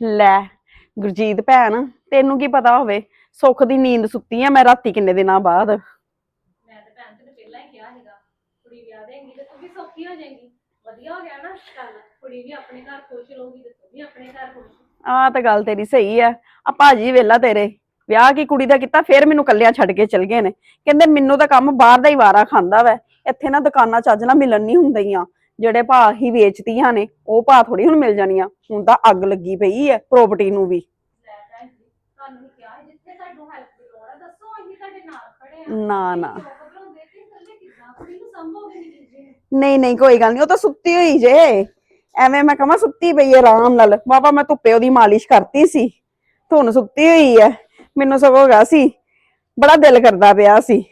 ਲੈ ਗੁਰਜੀਤ ਭੈਣ ਤੈਨੂੰ ਕੀ ਪਤਾ ਹੋਵੇ ਸੁੱਖ ਦੀ ਨੀਂਦ ਸੁੱਤੀ ਆ ਮੈਂ ਰਾਤੀ ਕਿੰਨੇ ਦਿਨਾਂ ਬਾਅਦ? ਮੈਂ ਤੇ ਭੈਣ ਤੈਨੂੰ ਪਹਿਲਾਂ ਹੀ ਕਿਹਾ ਸੀਗਾ ਕੁੜੀ ਵਿਆਹ ਦੇਂਗੀ ਤੇ ਤੂੰ ਵੀ ਸੌਖੀ ਹੋ ਜਾਏਗੀ। ਵਧੀਆ ਹੋ ਗਿਆ ਨਾ ਚੱਲ ਕੁੜੀ ਵੀ ਆਪਣੇ ਘਰ ਖੁਸ਼ ਰਹੂਗੀ ਤੇ ਤੂੰ ਵੀ ਆਪਣੇ ਘਰ ਖੁਸ਼। ਆਹ ਤਾਂ ਗੱਲ ਤੇਰੀ ਸਹੀ ਆ ਆ ਭਾਜੀ ਵੇਲਾ ਤੇਰੇ ਵਿਆਹ ਕੀ ਕੁੜੀ ਦਾ ਕੀਤਾ ਫਿਰ ਮੈਨੂੰ ਕੱਲਿਆਂ ਛੱਡ ਕੇ ਚਲ ਗਏ ਨੇ। ਕਹਿੰਦੇ ਮੈਨੂੰ ਤਾਂ ਕੰਮ ਬਾਹਰ ਦਾ ਹੀ ਵਾਰਾ ਖਾਂਦਾ ਵੈ ਇੱਥੇ ਨਾ ਦੁਕਾਨਾਂ ਚੱਜ ਨਾਲ ਮਿਲਣ ਨਹੀਂ ਹੁੰਦੀਆਂ। ਜਿਹੜੇ ਭਾਅ ਹੀ ਵੇਚਦੀਆਂ ਨੇ ਉਹ ਭਾਅ ਥੋੜੀ ਹੁਣ ਮਿਲ ਜਾਣੀਆਂ। ਹੁਣ ਤਾਂ ਅੱਗ ਲੱਗੀ ਪਈ ਹੈ ਪ੍ਰਾਪਰਟੀ ਨੂੰ ਵੀ। ਲੈ ਭੈਣ ਜੀ ਤੁਹਾਨੂੰ ਵੀ ਕਿਹਾ ਸੀ, ਜਿੱਥੇ ਸਾਨੂੰ ਹੈਲਪ ਦੀ ਲੋੜ ਆ ਦੱਸੋ ਅਸੀਂ ਤੁਹਾਡੇ ਨਾਲ ਖੜੇ ਆ। ਨਾ ਨਾ। ਨਹੀਂ ਨਹੀਂ ਕੋਈ ਗੱਲ ਨਹੀਂ ਉਹ ਤਾਂ ਸੁੱਤੀ ਹੋਈ ਜੇ। ਐਵੇਂ ਮੈਂ ਕਹਾਂ ਸੁੱਤੀ ਪਈ ਹੈ ਆਰਾਮ ਨਾਲ। ਬਾਬਾ ਮੈਂ ਧੁੱਪੇ ਉਹਦੀ ਮਾਲਿਸ਼ ਕਰਤੀ ਸੀ। ਧੁੰਨ ਸੁੱਤੀ ਹੋਈ ਹੈ ਮੈਨੂੰ ਸਗੋਂ ਹੋਗਾ ਸੀ ਬੜਾ ਦਿਲ ਕਰਦਾ ਪਿਆ ਸੀ।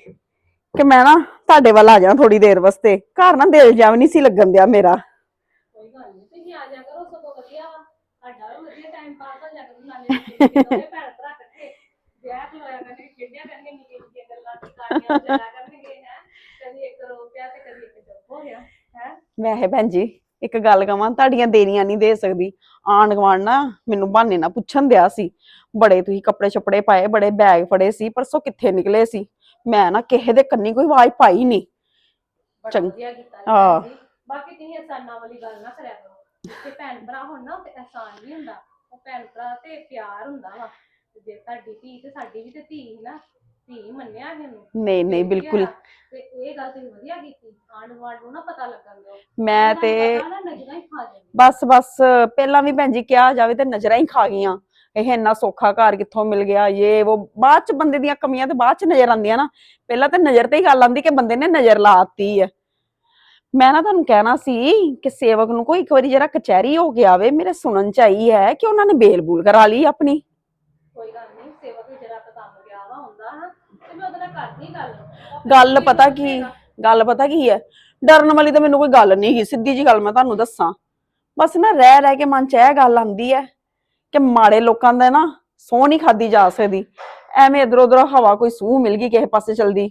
ਕਿ ਮੈਂ ਨਾ ਤੁਹਾਡੇ ਵੱਲ ਆ ਜਾ ਥੋੜੀ ਦੇਰ ਵਾਸਤੇ। ਘਰ ਨਾ ਦਿਲ ਜਾ ਵੀ ਨਹੀਂ ਸੀ ਲੱਗਣ ਦਿਆ ਮੇਰਾ। ਕੋਈ ਗੱਲ ਨਹੀਂ ਤੁਸੀਂ ਆ ਜਾ ਕਰੋ ਸਗੋਂ ਵਧੀਆ ਵਾ। ਸਾਡਾ ਵੀ ਵਧੀਆ ਟਾਈਮ ਪਾਸ ਹੋ ਜਾ ਕਰੂ ਨਾਲੇ ਦੋਵੇਂ ਭੈਣ ਭਰਾ ਇਕੱਠੇ ਵਿਆਹ ਖਲੋਇਆ ਕਰਨਗੇ ਖੇਡਿਆ ਕਰਨਗੇ ਨਿੱਕੀਆਂ ਨਿੱਕੀਆਂ ਗੱਲਾਂ ਦੀ ਕਾਰੀਆਂ ਜਰਾ ਕਰਨਗੇ ਹੈ। ਕਦੀ ਇੱਕ ਰੋ ਪਿਆ ਤੇ ਕਦੀ ਇੱਕ ਚੁੱਪ ਹੋ ਗਿਆ ਹੈ। ਵੈਸੇ ਭੈਣ ਜੀ ਇੱਕ ਗੱਲ ਕਵਾਂ ਤੁਹਾਡੀਆਂ ਦੇਰੀਆਂ ਨਹੀਂ ਦੇ ਸਕਦੀ। ਆਂਢ ਗੁਆਂਢ ਨਾ ਮੈਨੂੰ ਬਹਾਨੇ ਨਾਲ ਪੁੱਛਣ ਦਿਆ ਸੀ। ਬੜੇ ਤੁਸੀਂ ਕੱਪੜੇ ਛਪੜੇ ਪਾਏ ਬੜੇ ਬੈਗ ਫੜੇ ਸੀ ਪਰਸੋਂ ਕਿੱਥੇ ਨਿਕਲੇ ਸੀ? ਮੈਂ ਨਾ ਕਿਸੇ ਦੇ ਕੰਨੀ ਕੋਈ ਆਵਾਜ਼ ਪਾਈ ਨਹੀਂ ਬੜਾ ਚੰਗ- ਵਧੀਆ ਕੀਤਾ ਜੀ ਹਾਂ। ਭੈਣ ਜੀ। ਬਾਕੀ ਤੁਸੀਂ ਅਹਿਸਾਨਾਂ ਵਾਲੀ ਗੱਲ ਨਾ ਕਰਿਆ ਕਰੋ। ਤੇ ਭੈਣ ਭਰਾ ਹੁਣ ਨਾ ਤੇ ਅਹਿਸਾਨ ਨਹੀਂ ਹੁੰਦਾ। ਉਹ ਭੈਣ ਭਰਾ ਤੇ ਪਿਆਰ ਹੁੰਦਾ ਵਾ। ਤੇ ਜੇ ਤੁਹਾਡੀ ਧੀ ਤੇ ਸਾਡੀ ਵੀ ਤੇ ਧੀ ਸੀ ਨਾ ਧੀ ਮੰਨਿਆ ਇਹਨੂੰ ਨਹੀਂ ਨਹੀਂ ਬਿਲਕੁਲ। ਤੇ ਇਹ ਗੱਲ ਤੁਸੀਂ ਵਧੀਆ ਕੀਤੀ। ਆਂਢ ਗੁਆਂਢ ਨੂੰ ਨਾ ਪਤਾ ਲੱਗਣ ਦਿਓ। ਮੈਂ ਤੇ ਨਜ਼ਰਾਂ ਹੀ ਖਾ ਜਾਂਦੀ ਬਸ ਬਸ। ਪਹਿਲਾਂ ਵੀ ਭੈਣ ਜੀ ਕਿਹਾ ਜਾਵੇ ਤੇ ਨਜ਼ਰਾਂ ਹੀ ਖਾ ਗਈਆਂ। ਇਹ ਇੰਨਾ ਸੌਖਾ ਘਰ ਕਿੱਥੋਂ ਮਿਲ ਗਿਆ? ਇਹ ਉਹ ਬਾਅਦ ਚ ਬੰਦੇ ਦੀਆਂ ਕਮੀਆਂ ਤੇ ਬਾਅਦ ਚ ਨਜ਼ਰ ਆਉਂਦੀਆਂ ਨਾ। ਪਹਿਲਾਂ ਤਾਂ ਨਜ਼ਰ ਤੇ ਹੀ ਗੱਲ ਆਉਂਦੀ ਕਿ ਬੰਦੇ ਨੇ ਨਜ਼ਰ ਲਾਤੀ ਹੈ। ਮੈਂ ਨਾ ਤੁਹਾਨੂੰ ਕਹਿਣਾ ਸੀ ਕਿ ਸੇਵਕ ਨੂੰ ਕੋਈ ਇੱਕ ਵਾਰੀ ਜਰਾ ਕਚਹਿਰੀ ਹੋ ਕੇ ਆਵੇ ਮੇਰੇ ਸੁਣਨ ਚ ਆਈ ਹੈ ਕਿ ਉਹਨਾਂ ਨੇ ਬੇਲ ਬੂਲ ਕਰਾ ਲਈ ਆਪਣੀ। ਕੋਈ ਗੱਲ ਨਹੀਂ ਸੇਵਕ ਵੀ ਜਰਾ ਕੰਮ ਗਿਆ ਵਾ ਹੁੰਦਾ ਹਾਂ ਤੇ ਮੈਂ ਉਹਦੇ ਨਾਲ ਕਰਦੀ ਗੱਲ। ਉਹ ਗੱਲ ਆਪਣੀ ਪਤਾ ਕੀ। ਗੱਲ ਪਤਾ ਕੀ ਹੈ? ਡਰਨ ਵਾਲੀ ਤਾਂ ਮੈਨੂੰ ਕੋਈ ਗੱਲ ਨਹੀਂ ਗਈ ਸਿੱਧੀ ਜੀ ਗੱਲ ਮੈਂ ਤੁਹਾਨੂੰ ਦੱਸਾਂ। ਬਸ ਨਾ ਰਹਿ ਰਹਿ ਕੇ ਮਨ ਚ ਇਹ ਗੱਲ ਆਉਂਦੀ ਹੈ ਕਿ ਮਾੜੇ ਲੋਕਾਂ ਦਾ ਨਾ ਸਹੁੰ ਨਹੀਂ ਖਾਦੀ ਜਾ ਸਕਦੀ। ਐਵੇਂ ਇਧਰ ਉਧਰ ਹਵਾ ਕੋਈ ਸੂਹ ਮਿਲ ਗਈ ਕਿਸੇ ਪਾਸੇ ਚਲਦੀ,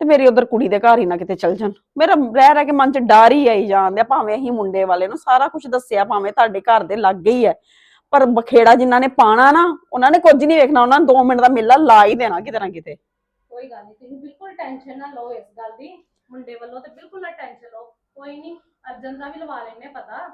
ਤੇ ਮੇਰੀ ਉਧਰ ਕੁੜੀ ਦੇ ਘਰ ਹੀ ਨਾ ਕਿਤੇ ਚਲ ਜਾਣ। ਮੇਰਾ ਰਹਿ ਰਹਿ ਕੇ ਮਨ ਚ ਡਰ ਹੀ ਆਈ ਜਾਂਦਿਆ ਭਾਵੇਂ ਅਸੀਂ ਮੁੰਡੇ ਵਾਲੇ ਨੂੰ ਸਾਰਾ ਕੁਝ ਦੱਸਿਆ, ਭਾਵੇਂ ਤੁਹਾਡੇ ਘਰ ਦੇ ਲੱਗ ਹੀ ਹੈ, ਪਰ ਬਖੇੜਾ ਜਿਨ੍ਹਾਂ ਨੇ ਪਾਣਾ ਨਾ, ਉਹਨਾਂ ਨੇ ਕੁਝ ਨਹੀਂ ਵੇਖਣਾ, ਉਹਨਾਂ ਨੇ 2 ਮਿੰਟ ਦਾ ਮੇਲਾ ਲਾ ਹੀ ਦੇਣਾ ਕਿਤੇ ਨਾ ਕਿਤੇ। ਕੋਈ ਗੱਲ ਨਹੀਂ, ਤੁਸੀਂ ਬਿਲਕੁਲ ਟੈਨਸ਼ਨ ਨਾ ਲਓ ਇਸ ਗੱਲ ਦੀ। ਮੁੰਡੇ ਵੱਲੋਂ ਤੇ ਬਿਲਕੁਲ ਨਾ ਟੈਨਸ਼ਨ ਲਓ, ਕੋਈ ਨਹੀਂ, ਅਰਜਨ ਦਾ ਵੀ ਲਵਾ ਲੈਣੇ ਪਤਾ।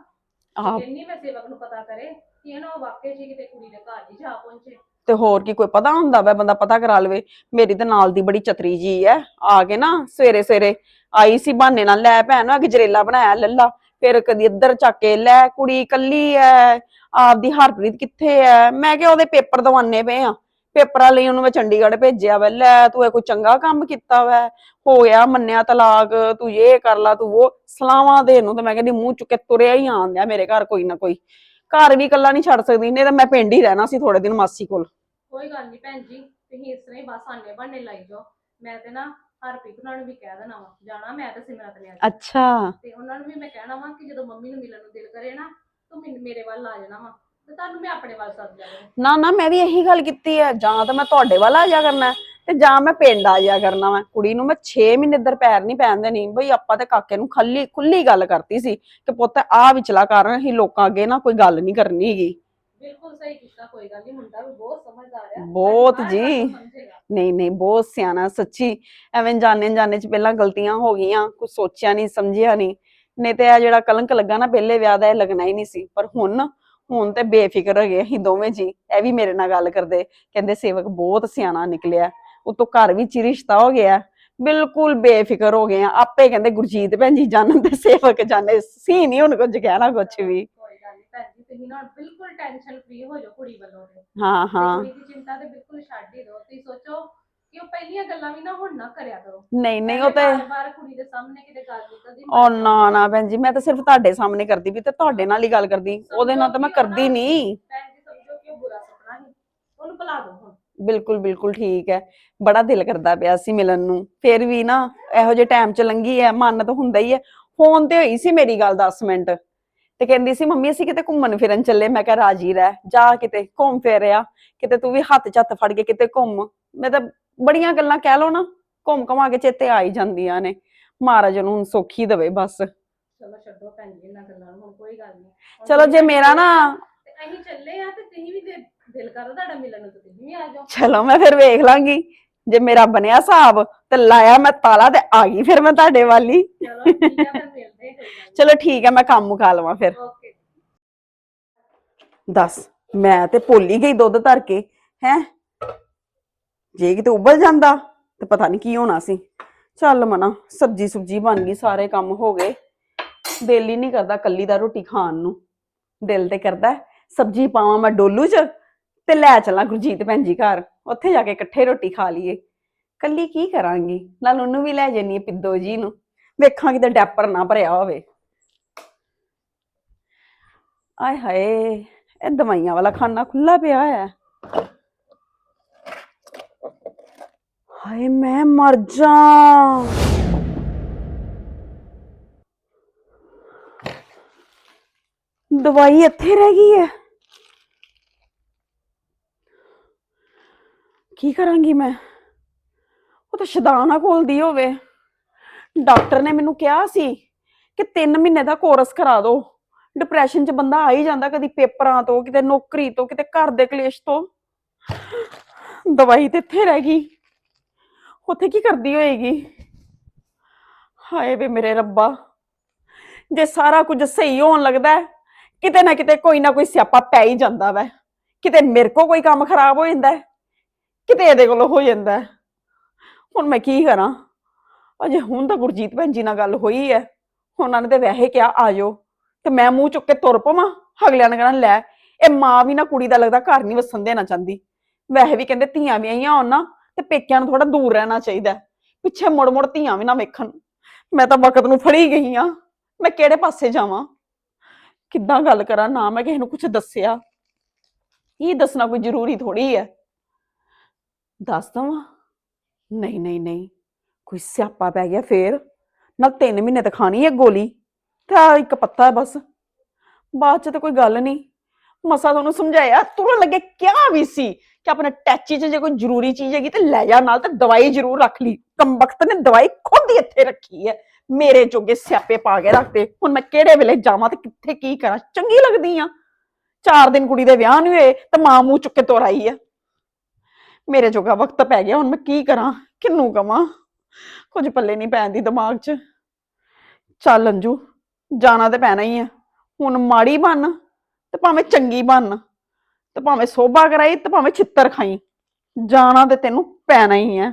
ਆਹ। ਜਿੰਨੀ ਮੈਂ ਸੇਵਕ ਨੂੰ ਪਤਾ ਕਰੇ ਕਿ ਇਹਨਾਂ ਉਹ ਵਾਕਈ ਸੀ ਕਿਤੇ ਕੁੜੀ ਦੇ ਘਰ ਹੀ ਜਾ ਪਹੁੰਚੇ। ਤੇ ਹੋਰ ਕੀ ਕੋਈ ਪਤਾ ਹੁੰਦਾ ਵਾ ਬੰਦਾ ਪਤਾ ਕਰਾ ਲਵੇ। ਮੇਰੀ ਤੇ ਨਾਲ ਦੀ ਬੜੀ ਚਤਰੀ ਜੀ ਐ। ਆ ਕੇ ਨਾ ਸਵੇਰੇ ਸਵੇਰੇ ਆਈ ਸੀ ਬਹਾਨੇ ਨਾਲ ਲੈ ਭੈਣ ਆ ਗਜਰੇਲਾ ਬਣਾਇਆ ਲੱਲਾ। ਫਿਰ ਕਦੀ ਇੱਧਰ ਚੱਕ ਕੇ ਲੈ ਕੁੜੀ ਕੱਲੀ ਐ ਆਪਦੀ ਹਰਪ੍ਰੀਤ ਕਿੱਥੇ ਐ? ਮੈਂ ਕਿਹਾ ਉਹਦੇ ਪੇਪਰ ਦਵਾਨੇ ਪਏ ਆ। ਪੇਪਰਾਂ ਲਈ ਉਹਨੂੰ ਮੈਂ ਚੰਡੀਗੜ੍ਹ ਭੇਜਿਆ ਵਾ ਲੈ ਤੂੰ ਇਹ ਕੋਈ ਚੰਗਾ ਕੰਮ ਕੀਤਾ ਵਾ ਹੋ ਗਿਆ ਮੰਨਿਆ ਤਲਾਕ ਤੂੰ ਇਹ ਕਰ ਲਾ ਤੂੰ ਉਹ ਸਲਾਵਾਂ ਦੇ ਨੂੰ ਤੇ ਮੈਂ ਕਹਿੰਦੀ ਮੂੰਹ ਚੁੱਕ ਤੁਰਿਆ ਹੀ ਆਂਦਿਆ ਮੇਰੇ ਘਰ ਕੋਈ ਨਾ ਕੋਈ। ਘਰ ਵੀ ਇਕੱਲਾ ਨਹੀਂ ਛੱਡ ਸਕਦੀ ਨਹੀਂ ਤਾਂ ਮੈਂ ਪਿੰਡ ਹੀ ਰਹਿਣਾ ਸੀ ਥੋੜੇ ਦਿਨ ਮਾਸੀ ਕੋਲ। ਕੋਈ ਗੱਲ ਨਹੀਂ ਭੈਣ ਜੀ ਤੁਸੀਂ ਇਸ ਤਰ੍ਹਾਂ ਹੀ ਬਸ ਆਨੇ ਬਹਾਨੇ ਲਾਈ ਜਾਓ। ਮੈਂ ਤੇ ਨਾ ਹਰਪ੍ਰੀਤ ਉਹਨਾਂ ਨੂੰ ਵੀ ਕਹਿ ਦੇਣਾ ਵਾ ਜਾਣਾ ਮੈਂ ਤੇ ਸਿਮਰਤ ਨੇ ਅੱਜ। ਅੱਛਾ। ਤੇ ਉਹਨਾਂ ਨੂੰ ਵੀ ਮੈਂ ਕਹਿਣਾ ਵਾ ਕਿ ਜਦੋਂ ਮੰਮੀ ਨੂੰ ਮਿਲਣ ਨੂੰ ਦਿਲ ਕਰੇ ਨਾ ਤੂੰ ਮੈਨੂੰ ਮੇਰੇ ਵੱਲ ਆ ਜਾਣਾ ਵਾ। ਤੇ ਤੁਹਾਨੂੰ ਮੈਂ ਆਪਣੇ ਵੱਲ ਸੱਦ ਲਿਆ ਨਾ ਨਾ ਮੈਂ ਵੀ ਇਹੀ ਗੱਲ ਕੀਤੀ ਹੈ ਜਾਂ ਤਾਂ ਮੈਂ ਤੁਹਾਡੇ ਵੱਲ ਆ ਜਾ ਕਰਨਾ ਹੈ, ਤੇ ਜਾਂ ਮੈਂ ਪਿੰਡ ਆ ਜਾ ਕਰਨਾ ਵਾ। ਕੁੜੀ ਨੂੰ ਮੈਂ 6 ਮਹੀਨੇ ਇੱਧਰ ਪੈਰ ਨਹੀਂ ਪੈਣ ਦੇਣੀ। ਬਈ ਆਪਾਂ ਤੇ ਕਾਕੇ ਨੂੰ ਖੱਲੀ ਖੁੱਲੀ ਗੱਲ ਕਰਤੀ ਸੀ ਕਿ ਪੁੱਤ ਆ ਵਿਚਲਾ ਕਾਰਨ ਅਸੀਂ ਲੋਕਾਂ ਅੱਗੇ ਨਾ ਕੋਈ ਗੱਲ ਨਹੀਂ ਕਰਨੀ ਹੈਗੀ। ਬਿਲਕੁਲ ਸਹੀ ਕੀਤਾ ਕੋਈ ਗੱਲ ਨਹੀਂ। ਮੁੰਡਾ ਵੀ ਬਹੁਤ ਸਮਝਦਾਰ ਬਹੁਤ ਸਾਡੀ ਹਰ ਗੱਲ ਜੀ। ਸਮਝੇਗਾ। ਨਹੀਂ ਨਹੀਂ ਬਹੁਤ ਸਿਆਣਾ ਸੱਚੀ। ਐਵੇਂ ਜਾਣੇ ਜਾਣੇ ਚ ਪਹਿਲਾਂ ਗਲਤੀਆਂ ਹੋ ਗਈਆਂ ਕੁਝ ਸੋਚਿਆ ਨਹੀਂ ਸਮਝਿਆ ਨਹੀਂ। ਨਹੀਂ ਤੇ ਆ ਜਿਹੜਾ ਕਲੰਕ ਲੱਗਾ ਨਾ ਪਹਿਲੇ ਵਿਆਹ ਦਾ ਇਹ ਲੱਗਣਾ ਹੀ ਨਹੀਂ ਸੀ। ਪਰ ਹੁਣ ਹੁਣ ਤੇ ਬੇਫਿਕਰ ਹੋ ਗਏ ਅਸੀਂ ਦੋਵੇਂ ਜੀ ਇਹ ਵੀ ਮੇਰੇ ਨਾਲ ਗੱਲ ਕਰਦੇ ਕਹਿੰਦੇ ਸੇਵਕ ਬਹੁਤ ਸਿਆਣਾ ਨਿਕਲਿਆ ਉਤੋਂ ਘਰ ਵਿੱਚ ਹੀ ਰਿਸ਼ਤਾ ਹੋ ਗਿਆ ਬਿਲਕੁਲ ਬੇਫਿਕਰ ਹੋ ਗਏ ਆ ਆਪੇ ਕਹਿੰਦੇ ਗੁਰਜੀਤ ਭੈਣ ਜੀ ਜਾਣਨ ਤੇ ਸੇਵਕ ਜਾਣੇ ਸੀ ਨਹੀਂ ਹੁਣ ਕੁਝ ਕਹਿਣਾ ਕੁਝ ਵੀ। ਕੋਈ ਗੱਲ ਨਹੀਂ ਭੈਣ ਜੀ ਤੁਸੀਂ ਨਾ ਬਿਲਕੁਲ ਟੈਨਸ਼ਨ ਫ੍ਰੀ ਹੋ ਜਾਓ ਕੁੜੀ ਵੱਲੋਂ ਤੇ। ਹਾਂ ਹਾਂ। ਕੁੜੀ ਦੀ ਚਿੰਤਾ ਤੇ ਬਿਲਕੁਲ ਛੱਡ ਹੀ ਦਿਓ ਤੁਸੀਂ ਸੋਚੋ ਕਿ ਉਹ ਪਹਿਲੀਆਂ ਗੱਲਾਂ ਵੀ ਨਾ ਹੁਣ ਨਾ ਕਰਿਆ ਕਰੋ। ਨਹੀਂ ਨਹੀਂ ਉਹ ਤੇ ਬਾਰ ਕੁੜੀ ਦੇ ਸਾਹਮਣੇ ਕਿਤੇ ਗੱਲ ਨਿਕਲਦੀ ਉਹ ਨਾ ਨਾ ਭੈਣ ਜੀ ਮੈਂ ਤਾਂ ਸਿਰਫ ਤੁਹਾਡੇ ਸਾਹਮਣੇ ਕਰਦੀ ਵੀ ਤੇ ਤੁਹਾਡੇ ਨਾਲ ਹੀ ਗੱਲ ਕਰਦੀ। ਉਹਦੇ ਨਾਲ ਤਾਂ ਮੈਂ ਕਰਦੀ ਨਹੀਂ। ਭੈਣ ਜੀ ਸਮਝੋ ਕਿ ਉਹ ਬੁਰਾ ਸੁਪਨਾ ਸੀ। ਉਹਨੂੰ ਭੁਲਾ ਦਿਓ ਹੁਣ। ਬਿਲਕੁਲ ਬਿਲਕੁਲ ਠੀਕ ਹੈ। ਬੜਾ ਦਿਲ ਕਰਦਾ ਪਿਆ ਸੀ ਮਿਲਣ ਨੂੰ। ਫਿਰ ਵੀ ਨਾ ਇਹੋ ਜਿਹੇ ਟਾਈਮ ਚ ਲੰਗੀ ਹੈ ਮਨ ਤਾਂ ਹੁੰਦਾ ਹੀ ਹੈ। ਫੋਨ ਤੇ ਹੋਈ ਸੀ ਮੇਰੀ ਗੱਲ 10 ਮਿੰਟ। ਤੇ ਕਹਿੰਦੀ ਸੀ ਮੰਮੀ ਅਸੀਂ ਕਿਤੇ ਘੁੰਮਣ ਫਿਰਨ ਚੱਲੇ। ਮੈਂ ਕਿਹਾ ਰਾਜੀ ਰਹਿ ਜਾ ਕਿਤੇ ਘੁੰਮ ਫਿਰ ਆ। ਕਿਤੇ ਤੂੰ ਵੀ ਹੱਥ ਚੱਤ ਫੜ ਕੇ ਕਿਤੇ ਘੁੰਮ। ਮੈਂ ਤਾਂ ਬੜੀਆਂ ਗੱਲਾਂ ਕਹਿ ਲਓ ਨਾ ਘੁੰਮ ਘਮਾ ਕੇ ਚੇਤੇ ਆ ਹੀ ਜਾਂਦੀਆਂ ਨੇ। ਮਹਾਰਾਜ ਨੂੰ ਹੁਣ ਸੌਖੀ ਦਵੇ ਬਸ। ਚਲੋ ਛੱਡੋ ਭੈਣ ਜੀ ਇਹਨਾਂ ਗੱਲਾਂ ਨੂੰ ਹੁਣ ਕੋਈ ਗੱਲ ਨਹੀਂ। ਚਲੋ ਜੇ ਮੇਰਾ ਨਾ ਤੇ ਅਸੀਂ ਚੱਲੇ ਆ ਤੇ ਤੁਸੀਂ ਵੀ ਦਿ- ਦਿਲ ਕਰਦਾ ਤੁਹਾਡਾ ਮਿਲਣ ਨੂੰ ਤੇ ਤੁਸੀਂ ਵੀ ਆ ਜਾਓ। ਚਲੋ ਮੈਂ ਫਿਰ ਵੇਖ ਲਾਂਗੀ। ਜੇ ਮੇਰਾ ਬਣਿਆ ਹਿਸਾਬ ਤੇ ਲਾਇਆ ਮੈਂ ਤਾਲਾ ਤੇ ਆ ਗਈ ਫਿਰ ਮੈਂ ਤੁਹਾਡੇ ਵਾਲੀ ਚਲੋ ਠੀਕ ਆ ਫਿਰ ਮਿਲਦੇ ਹਾਂ ਕੋਈ ਗੱਲ ਚਲੋ ਠੀਕ ਹੈ ਮੈਂ ਕੰਮ ਮੁਕਾ ਲਵਾਂ ਫਿਰ। ਓਕੇ ਦੱਸ ਮੈਂ ਤੇ ਭੁੱਲ ਹੀ ਗਈ ਦੁੱਧ ਧਰ ਕੇ ਹੈ? ਜੇ ਕਿਤੇ ਉਬਲ ਜਾਂਦਾ ਤੇ ਪਤਾ ਨਹੀਂ ਕੀ ਹੋਣਾ ਸੀ। ਚੱਲ ਮਨਾ ਸਬਜੀ ਸੁਬਜੀ ਬਣ ਗਈ ਸਾਰੇ ਕੰਮ ਹੋ ਗਏ। ਦਿਲ ਹੀ ਨਹੀਂ ਕਰਦਾ ਕੱਲੀ ਦਾ ਰੋਟੀ ਖਾਣ ਨੂੰ। ਦਿਲ ਤੇ ਕਰਦਾ ਸਬਜੀ ਪਾਵਾਂ ਮੈਂ ਡੋਲੂ 'ਚ ਤੇ ਲੈ ਚੱਲਾਂ ਗੁਰਜੀਤ ਭੈਣ ਜੀ ਘਰ। ਉੱਥੇ ਜਾ ਕੇ ਇਕੱਠੇ ਰੋਟੀ ਖਾ ਲਈਏ। ਕੱਲੀ ਕੀ ਕਰਾਂਗੀ? ਨਾਲ ਉਹਨੂੰ ਵੀ ਲੈ ਜਾਨੀ ਪਿੱਦੋ ਜੀ ਨੂੰ। ਵੇਖਾਂ ਕਿਤੇ ਡੈਪਰ ਨਾ ਭਰਿਆ ਹੋਵੇ। ਆਏ ਹਾਏ, ਇਹ ਦਵਾਈਆਂ ਵਾਲਾ ਖਾਨਾ ਖੁੱਲਾ ਪਿਆ ਹੈ। ਹਾਏ, ਮੈਂ ਮਰ ਜਾ। ਦਵਾਈ ਇੱਥੇ ਰਹਿ ਗਈ ਹੈ। ਕੀ ਕਰਾਂਗੀ ਮੈਂ? ਉਹ ਤਾਂ ਸ਼ਦਾਨਾ ਖੋਲਦੀ ਹੋਵੇ। ਡਾਕਟਰ ਨੇ ਮੈਨੂੰ ਕਿਹਾ ਸੀ ਕਿ 3 ਮਹੀਨੇ ਦਾ ਕੋਰਸ ਕਰਾ ਦਿਓ ਡਿਪਰੈਸ਼ਨ 'ਚ ਬੰਦਾ ਆ ਹੀ ਜਾਂਦਾ ਕਦੀ ਪੇਪਰਾਂ ਤੋਂ ਕਿਤੇ ਨੌਕਰੀ ਤੋਂ ਕਿਤੇ ਘਰ ਦੇ ਕਲੇਸ਼ ਤੋਂ। ਦਵਾਈ ਤੇ ਇੱਥੇ ਰਹਿ ਗਈ। ਉੱਥੇ ਕੀ ਕਰਦੀ ਹੋਏਗੀ? ਹਾਏ ਵੇ ਮੇਰੇ ਰੱਬਾ। ਜੇ ਸਾਰਾ ਕੁਝ ਸਹੀ ਹੋਣ ਲੱਗਦਾ ਹੈ, ਕਿਤੇ ਨਾ ਕਿਤੇ ਕੋਈ ਨਾ ਕੋਈ ਸਿਆਪਾ ਪੈ ਹੀ ਜਾਂਦਾ ਵੈ। ਕਿਤੇ ਮੇਰੇ ਕੋ ਕੋਈ ਕੰਮ ਖਰਾਬ ਹੋ ਜਾਂਦਾ ਹੈ, ਕਿਤੇ ਇਹਦੇ ਕੋਲ ਹੋ ਜਾਂਦਾ ਹੈ। ਹੁਣ ਮੈਂ ਕੀ ਕਰਾਂ? ਅਜੇ ਹੁਣ ਤਾਂ ਗੁਰਜੀਤ ਭੈਣ ਜੀ ਨਾਲ ਗੱਲ ਹੋਈ ਹੈ। ਉਹਨਾਂ ਨੇ ਤੇ ਵੈਸੇ ਕਿਹਾ, ਆ ਜਾਓ ਤੇ ਮੈਂ ਮੂੰਹ ਚੁੱਕ ਕੇ ਤੁਰ ਪਵਾਂ। ਅਗਲਿਆਂ ਨੇ ਕਹਿਣਾ, ਲੈ, ਇਹ ਮਾਂ ਵੀ ਨਾ ਕੁੜੀ ਦਾ ਲੱਗਦਾ ਘਰ ਨਹੀਂ ਵਸਣ ਦੇਣਾ ਚਾਹੁੰਦੀ। ਵੈਸੇ ਵੀ ਕਹਿੰਦੇ ਧੀਆਂ ਵੀ ਆਈਆਂ ਹੋਣ ਨਾ ਤੇ ਪੇਕਿਆਂ ਨੂੰ ਥੋੜਾ ਦੂਰ ਰਹਿਣਾ ਚਾਹੀਦਾ ਹੈ। ਪਿੱਛੇ ਮੁੜ ਮੁੜ ਧੀਆਂ ਵੀ ਨਾ ਵੇਖਣ। ਮੈਂ ਤਾਂ ਵਕਤ ਨੂੰ ਫੜੀ ਗਈ ਆ ਮੈਂ ਕਿਹੜੇ ਪਾਸੇ ਜਾਵਾਂ? ਕਿੱਦਾਂ ਗੱਲ ਕਰਾਂ? ਨਾ ਮੈਂ ਕਿਸੇ ਨੂੰ ਕੁਝ ਦੱਸਿਆ। ਇਹ ਦੱਸਣਾ ਕੋਈ ਜ਼ਰੂਰੀ ਥੋੜੀ ਹੈ? ਦੱਸ ਦਵਾਂ? ਨਹੀਂ ਨਹੀਂ ਨਹੀਂ। ਕੋਈ ਸਿਆਪਾ ਪੈ ਗਿਆ ਫੇਰ? ਨਾਲ 3 ਮਹੀਨੇ ਤਾਂ ਖਾਣੀ ਹੈ ਗੋਲੀ। ਤੇ ਆਹ ਇੱਕ ਪੱਤਾ ਹੈ ਬਸ। ਬਾਅਦ ਚ ਤਾਂ ਕੋਈ ਗੱਲ ਨਹੀਂ। ਮਸਾ ਤੁਹਾਨੂੰ ਸਮਝਾਇਆ, ਤੁਰਨ ਲੱਗੇ ਕਿਆ ਵੀ ਸੀ? ਕਿ ਆਪਣੇ ਟੈਚੀ 'ਚ ਜੇ ਕੋਈ ਜ਼ਰੂਰੀ ਚੀਜ਼ ਹੈਗੀ ਤੇ ਲੈ ਜਾ, ਨਾਲ ਤੇ ਦਵਾਈ ਜ਼ਰੂਰ ਰੱਖ ਲਈ। ਕੰਬਖਤ ਨੇ ਦਵਾਈ ਖੁਦ ਹੀ ਇੱਥੇ ਰੱਖੀ ਹੈ। ਮੇਰੇ ਜੋਗੇ ਸਿਆਪੇ ਪਾ ਕੇ ਰੱਖਦੇ। ਹੁਣ ਮੈਂ ਕਿਹੜੇ ਵੇਲੇ ਜਾਵਾਂ ਤੇ ਕਿੱਥੇ ਕੀ ਕਰਾਂ? ਚੰਗੀ ਲੱਗਦੀ ਆ। ਚਾਰ ਦਿਨ ਕੁੜੀ ਦੇ ਵਿਆਹ ਨੂੰ ਹੋਏ, ਤੇ ਮਾਂ ਮੂੰਹ ਚੁੱਕ ਕੇ ਤੁਰ ਆਈ ਆ। ਮੇਰੇ ਜੋਗਾ ਵਕਤ ਪੈ ਗਿਆ, ਹੁਣ ਮੈਂ ਕੀ ਕਰਾਂ? ਕਿੰਨੂੰ ਕਵਾਂ? ਕੁਝ ਪੱਲੇ ਨਹੀਂ ਪੈਂਦੀ ਦਿਮਾਗ 'ਚ। ਚੱਲ ਅੰਜੂ, ਜਾਣਾ ਤੇ ਪੈਣਾ ਹੀ ਆ। ਹੁਣ ਮਾੜੀ ਬਣ ਤੇ ਭਾਵੇਂ ਚੰਗੀ ਬਣ ਤੇ ਭਾਵੇਂ ਸੋਭਾ ਕਰਾਈ ਤੇ ਭਾਵੇਂ ਛਿੱਤਰ ਖਾਈ। ਜਾਣਾ ਤੇ ਤੈਨੂੰ ਪੈਣਾ ਹੀ ਹੈ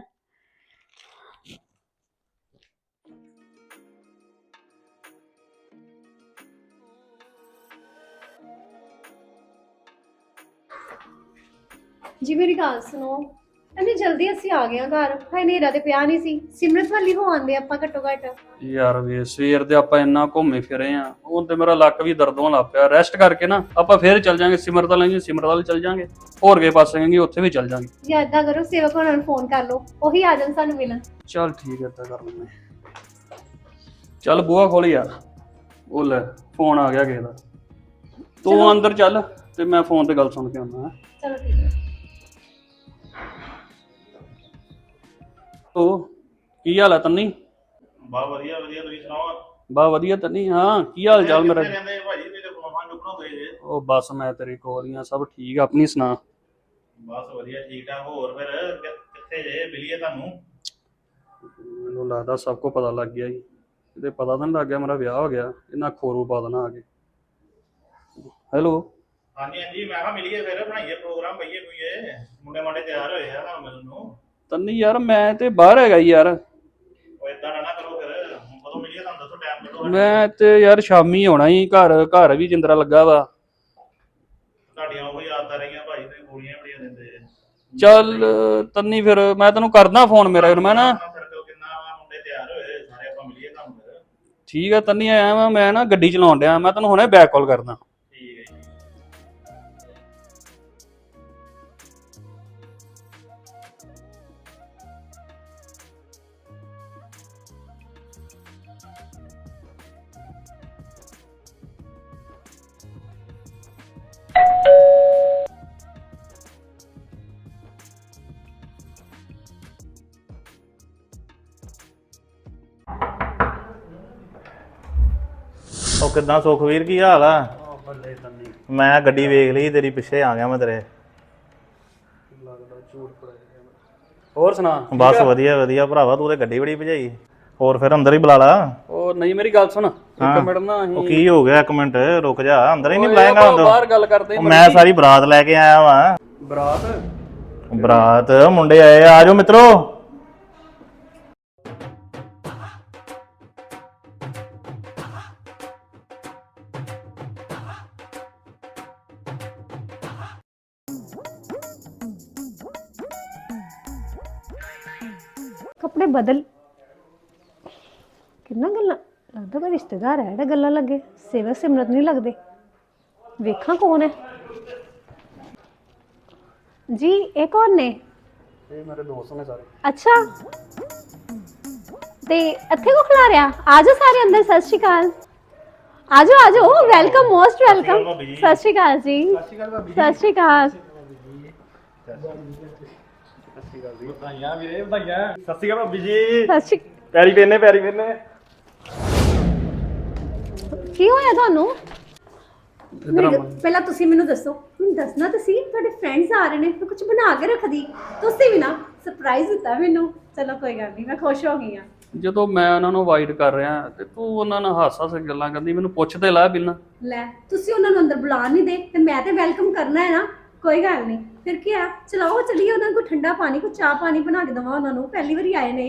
ਜੀ ਮੇਰੀ ਗੱਲ ਸੁਣੋ। ਇੰਨੀ ਜਲਦੀ ਅਸੀਂ ਆ ਗਏ ਆ ਘਰ। ਹਾਏ ਨੇਰਾ ਤੇ ਪਿਆ ਨਹੀਂ ਸੀ। ਸਿਮਰਤ ਵਾਲੀ ਹੋ ਆਂਦੇ ਆਪਾਂ ਘੱਟੋ ਘੱਟ। ਯਾਰ ਵੇ ਸਵੇਰ ਦੇ ਆਪਾਂ ਇੰਨਾ ਘੁੰਮੇ ਫਿਰੇ ਆ ਹੁਣ ਤੇ ਮੇਰਾ ਲੱਕ ਵੀ ਦਰਦ ਹੋਣ ਲੱਗ ਪਿਆ। ਰੈਸਟ ਕਰਕੇ ਨਾ ਆਪਾਂ ਫੇਰ ਚੱਲ ਜਾਾਂਗੇ। ਸਿਮਰਤ ਵਾਲੇ ਸਿਮਰਤ ਵਾਲੇ ਚੱਲ ਜਾਾਂਗੇ। ਹੋਰ ਕੇ ਪਾਸੇ ਜਾਾਂਗੇ ਉੱਥੇ ਵੀ ਚੱਲ ਜਾਾਂਗੇ। ਜਾਂ ਏਦਾਂ ਕਰੋ ਸੇਵਕ ਹੋਣਾ ਨੂੰ ਫੋਨ ਕਰ ਲਓ। ਉਹੀ ਆ ਜਾਣ ਸਾਨੂੰ ਮਿਲਣ। ਚੱਲ ਠੀਕ ਹੈ ਏਦਾਂ ਕਰ ਲੈਂਦੇ ਚੱਲ ਬੂਹਾ ਖੋਲ ਯਾਰ। ਉਹ ਲੈ ਫੋਨ ਆ ਗਿਆ ਕਿਸੇ ਦਾ। ਤੂੰ। ਅੰਦਰ ਚੱਲ ਤੇ ਮੈਂ ਫੋਨ ਤੇ ਗੱਲ ਸੁਣ ਕੇ ਆਉਣਾ ਚਲੋ ਠੀਕ ਹੈ। ਤੋ ਕੀ ਹਾਲ ਹੈ ਤੰਨੀ? ਬਾ ਵਧੀਆ ਵਧੀਆ ਤੁਸੀਂ ਸੁਣਾਓ? ਬਾ ਵਧੀਆ ਤੰਨੀ ਹਾਂ ਕੀ ਹਾਲ ਚਾਲ ਮੇਰਾ? ਕਿੱਥੇ ਰਹਿੰਦੇ ਭਾਜੀ ਮੇਰੇ ਫੋਨ ਚੁੱਕਣਾ ਹੋਏ ਜੇ? ਉਹ ਬਸ ਮੈਂ ਤੇਰੀ ਕੋਲ ਹੀ ਆ ਸਭ ਠੀਕ ਆ ਆਪਣੀ ਸੁਣਾ। ਬਸ ਵਧੀਆ ਠੀਕ ਠਾਕ। ਹੋਰ ਫਿਰ ਕਿ- ਕਿੱਥੇ ਜੇ ਮਿਲੀਏ ਤੁਹਾਨੂੰ? ਮੈਨੂੰ ਲੱਗਦਾ ਸਭ ਕੋ ਪਤਾ ਲੱਗ ਗਿਆ ਜੀ। ਇਹਦੇ ਪਤਾ ਤਾਂ ਨਹੀਂ ਲੱਗ ਗਿਆ ਮੇਰਾ ਵਿਆਹ ਹੋ ਗਿਆ ਇਹਨਾਂ ਖੋਰੂ ਪਾ ਦੇਣਾ ਆ ਕੇ। ਹੈਲੋ? ਹਾਂਜੀ ਹਾਂਜੀ ਮੈਂ ਕਿਹਾ ਮਿਲੀਏ ਫਿਰ ਬਣਾਈਏ ਪ੍ਰੋਗਰਾਮ ਪਈਏ ਕੋਈ ਇਹ। ਮੁੰਡੇ ਮਾਡੇ ਤਿਆਰ ਹੋਏ ਆ ਤੁਹਾਨੂੰ ਮਿਲਣ ਨੂੰ। ਤੰਨੀ ਯਾਰ ਮੈਂ ਤੇ ਬਾਹਰ ਹੈਗਾ ਈ ਯਾਰ। ਉਹ ਇਦਾਂ ਨਾ ਕਰੋ ਫਿਰ ਹੁਣ ਕਦੋਂ ਮਿਲੀਏ ਤੁਹਾਨੂੰ ਦੱਸੋ ਟਾਈਮ ਕੱਢੋ। ਮੈਂ ਤੇ ਯਾਰ ਸ਼ਾਮੀ ਆਉਣਾ ਹੀ ਘਰ ਘਰ ਵੀ ਜਿੰਦਰਾ ਲੱਗਾ ਵਾ। ਤੁਹਾਡੀਆਂ ਉਹ ਯਾਦਾਂ ਰਹੀਆਂ ਭਾਜੀ ਤੁਸੀਂ ਗੋਲੀਆਂ ਬੜੀਆਂ ਦਿੰਦੇ ਚੱਲ ਤੰਨੀ ਫਿਰ ਮੈਂ ਤੈਨੂੰ ਕਰਦਾ ਫੋਨ ਮੇਰਾ ਫਿਰ ਮੈਂ ਨਾ ਸਰਕਲ ਕਿੰਨਾ ਵਾ ਮੁੰਡੇ ਤਿਆਰ ਹੋਏ ਸਾਰੇ ਆਪਾਂ ਮਿਲੀਏ ਤੁਹਾਨੂੰ ਫਿਰ। ਠੀਕ ਆ ਤੰਨੀ ਆਇਆ ਵਾਂ ਮੈਂ ਨਾ ਗੱਡੀ ਚਲਾਉਣ ਡਿਆ ਮੈਂ ਤੈਨੂੰ ਹੁਣੇ ਬੈਕ ਕਾਲ ਕਰਦਾ। ਕਿਦਾਂ ਸੁਖਵੀਰ ਕੀ ਹਾਲ ਆ? ਬੱਲੇ ਤੰਨੀ। ਮੈਂ ਗੱਡੀ ਵੇਖ ਲਈ ਤੇਰੀ ਪਿੱਛੇ ਆ ਗਿਆ ਮੈਂ ਤੇਰੇ। ਹੋਰ ਸੁਣਾ ਬਸ ਵਧੀਆ ਵਧੀਆ ਭਰਾਵਾ ਤੂੰ ਤੇ ਗੱਡੀ ਬੜੀ ਭਜਾਈ। ਹੋਰ ਫਿਰ ਅੰਦਰ ਹੀ ਬੁਲਾ ਲਾ। ਉਹ ਨਹੀਂ ਮੇਰੀ ਗੱਲ ਸੁਣ। ਇੱਕ ਮਿੰਟ ਨਾ ਉਹ ਅਸੀਂ ਕੀ ਹੋ ਗਿਆ ਇੱਕ ਮਿੰਟ ਰੁਕ ਜਾ ਅੰਦਰ ਹੀ ਨਹੀਂ ਬੁਲਾਏਗਾ ਅੰਦਰ ਬਾਹਰ ਗੱਲ ਕਰਦੇ ਉਹ ਮੈਂ ਸਾਰੀ ਬਰਾਤ ਲੈ ਕੇ ਆਇਆ ਵਾਂ। ਬਰਾਤ? ਬਰਾਤ ਮੁੰਡੇ ਆਏ ਆ ਜਾਓ ਮਿੱਤਰੋ। ਬਦਲ। ਕਿੰਨਾ ਗੱਲਾਂ ਲੱਗਦਾ ਕੋਈ ਰਿਸ਼ਤੇਦਾਰ ਹੈ ਜਿਹੜਾ ਗੱਲਾਂ ਲੱਗੇ। ਸੇਵਕ ਸਿਮਰਤ ਨਹੀਂ ਲੱਗਦੇ। ਵੇਖਾਂ ਕੌਣ ਹੈ। ਜੀ ਇਹ ਕੌਣ ਨੇ? ਇਹ ਮੇਰੇ ਦੋਸਤ ਨੇ ਸਾਰੇ। ਅੱਛਾ। ਤੇ ਇੱਥੇ ਕੋ ਖਲਾ ਰਿਆ ਆਜੋ ਸਾਰੇ ਅੰਦਰ ਸਤਿ ਸ਼੍ਰੀ ਅਕਾਲ। ਆਜੋ ਆਜੋ ਵੈਲਕਮ ਮੋਸਟ ਵੈਲਕਮ ਸਤਿ ਸ਼੍ਰੀ ਅਕਾਲ ਜੀ। ਸਤਿ ਸ਼੍ਰੀ ਅਕਾਲ ਵਧਾਈਆਂ ਵੀਰੇ ਵਧਾਈਆਂ। ਸਤਿ ਸ਼੍ਰੀ ਅਕਾਲ ਭਾਬੀ ਜੀ। ਸਤਿ ਸ਼੍ਰੀ ਪੈਰੀ ਪੈਨੇ ਪੈਰੀ ਪੈਨੇ ਕੀ ਹੋਇਆ ਤੁਹਾਨੂੰ? ਇਧਰ ਆ ਪਹਿਲਾਂ ਤੁਸੀਂ ਮੈਨੂੰ ਦੱਸੋ ਮੈਨੂੰ ਦੱਸਣਾ ਤਾਂ ਸੀ ਤੁਹਾਡੇ ਫਰੈਂਡਸ ਆ ਰਹੇ ਨੇ ਮੈਂ ਕੁਝ ਬਣਾ ਕੇ ਰੱਖਦੀ। ਤੁਸੀਂ ਵੀ ਨਾ ਸਰਪ੍ਰਾਈਜ਼ ਦਿੱਤਾ ਮੈਨੂੰ। ਚਲੋ ਕੋਈ ਗੱਲ ਨਹੀਂ ਮੈਂ ਖੁਸ਼ ਹੋ ਗਈ ਆ ਜਦੋਂ ਮੈਂ ਉਹਨਾਂ ਨੂੰ ਅਵਾਇਡ ਕਰ ਰਿਹਾ ਤੇ ਤੂੰ ਉਹਨਾਂ ਨਾਲ ਹਾਸਾ ਸੇ ਗੱਲਾਂ ਕਰਦੀ ਮੈਨੂੰ ਪੁੱਛ ਤੇ ਲੈ ਬਿਲਨਾ ਲੈ ਤੁਸੀਂ ਉਹਨਾਂ ਨੂੰ ਅੰਦਰ ਬੁਲਾ ਨਹੀਂ ਦੇ ਤੇ ਮੈਂ ਤੇ ਵੈਲਕਮ ਕਰਨਾ ਹੈ ਨਾ। ਕੋਈ ਗੱਲ ਨਹੀਂ। ਫਿਰ ਕੀ ਆ? ਚਲਾਓ ਚੱਲੀਏ ਉਹਨਾਂ ਨੂੰ ਠੰਡਾ ਪਾਣੀ ਕੋ ਚਾਹ ਪਾਣੀ ਬਣਾ ਕੇ ਦਵਾਂ ਉਹਨਾਂ ਨੂੰ। ਪਹਿਲੀ ਵਾਰੀ ਆਏ ਨੇ।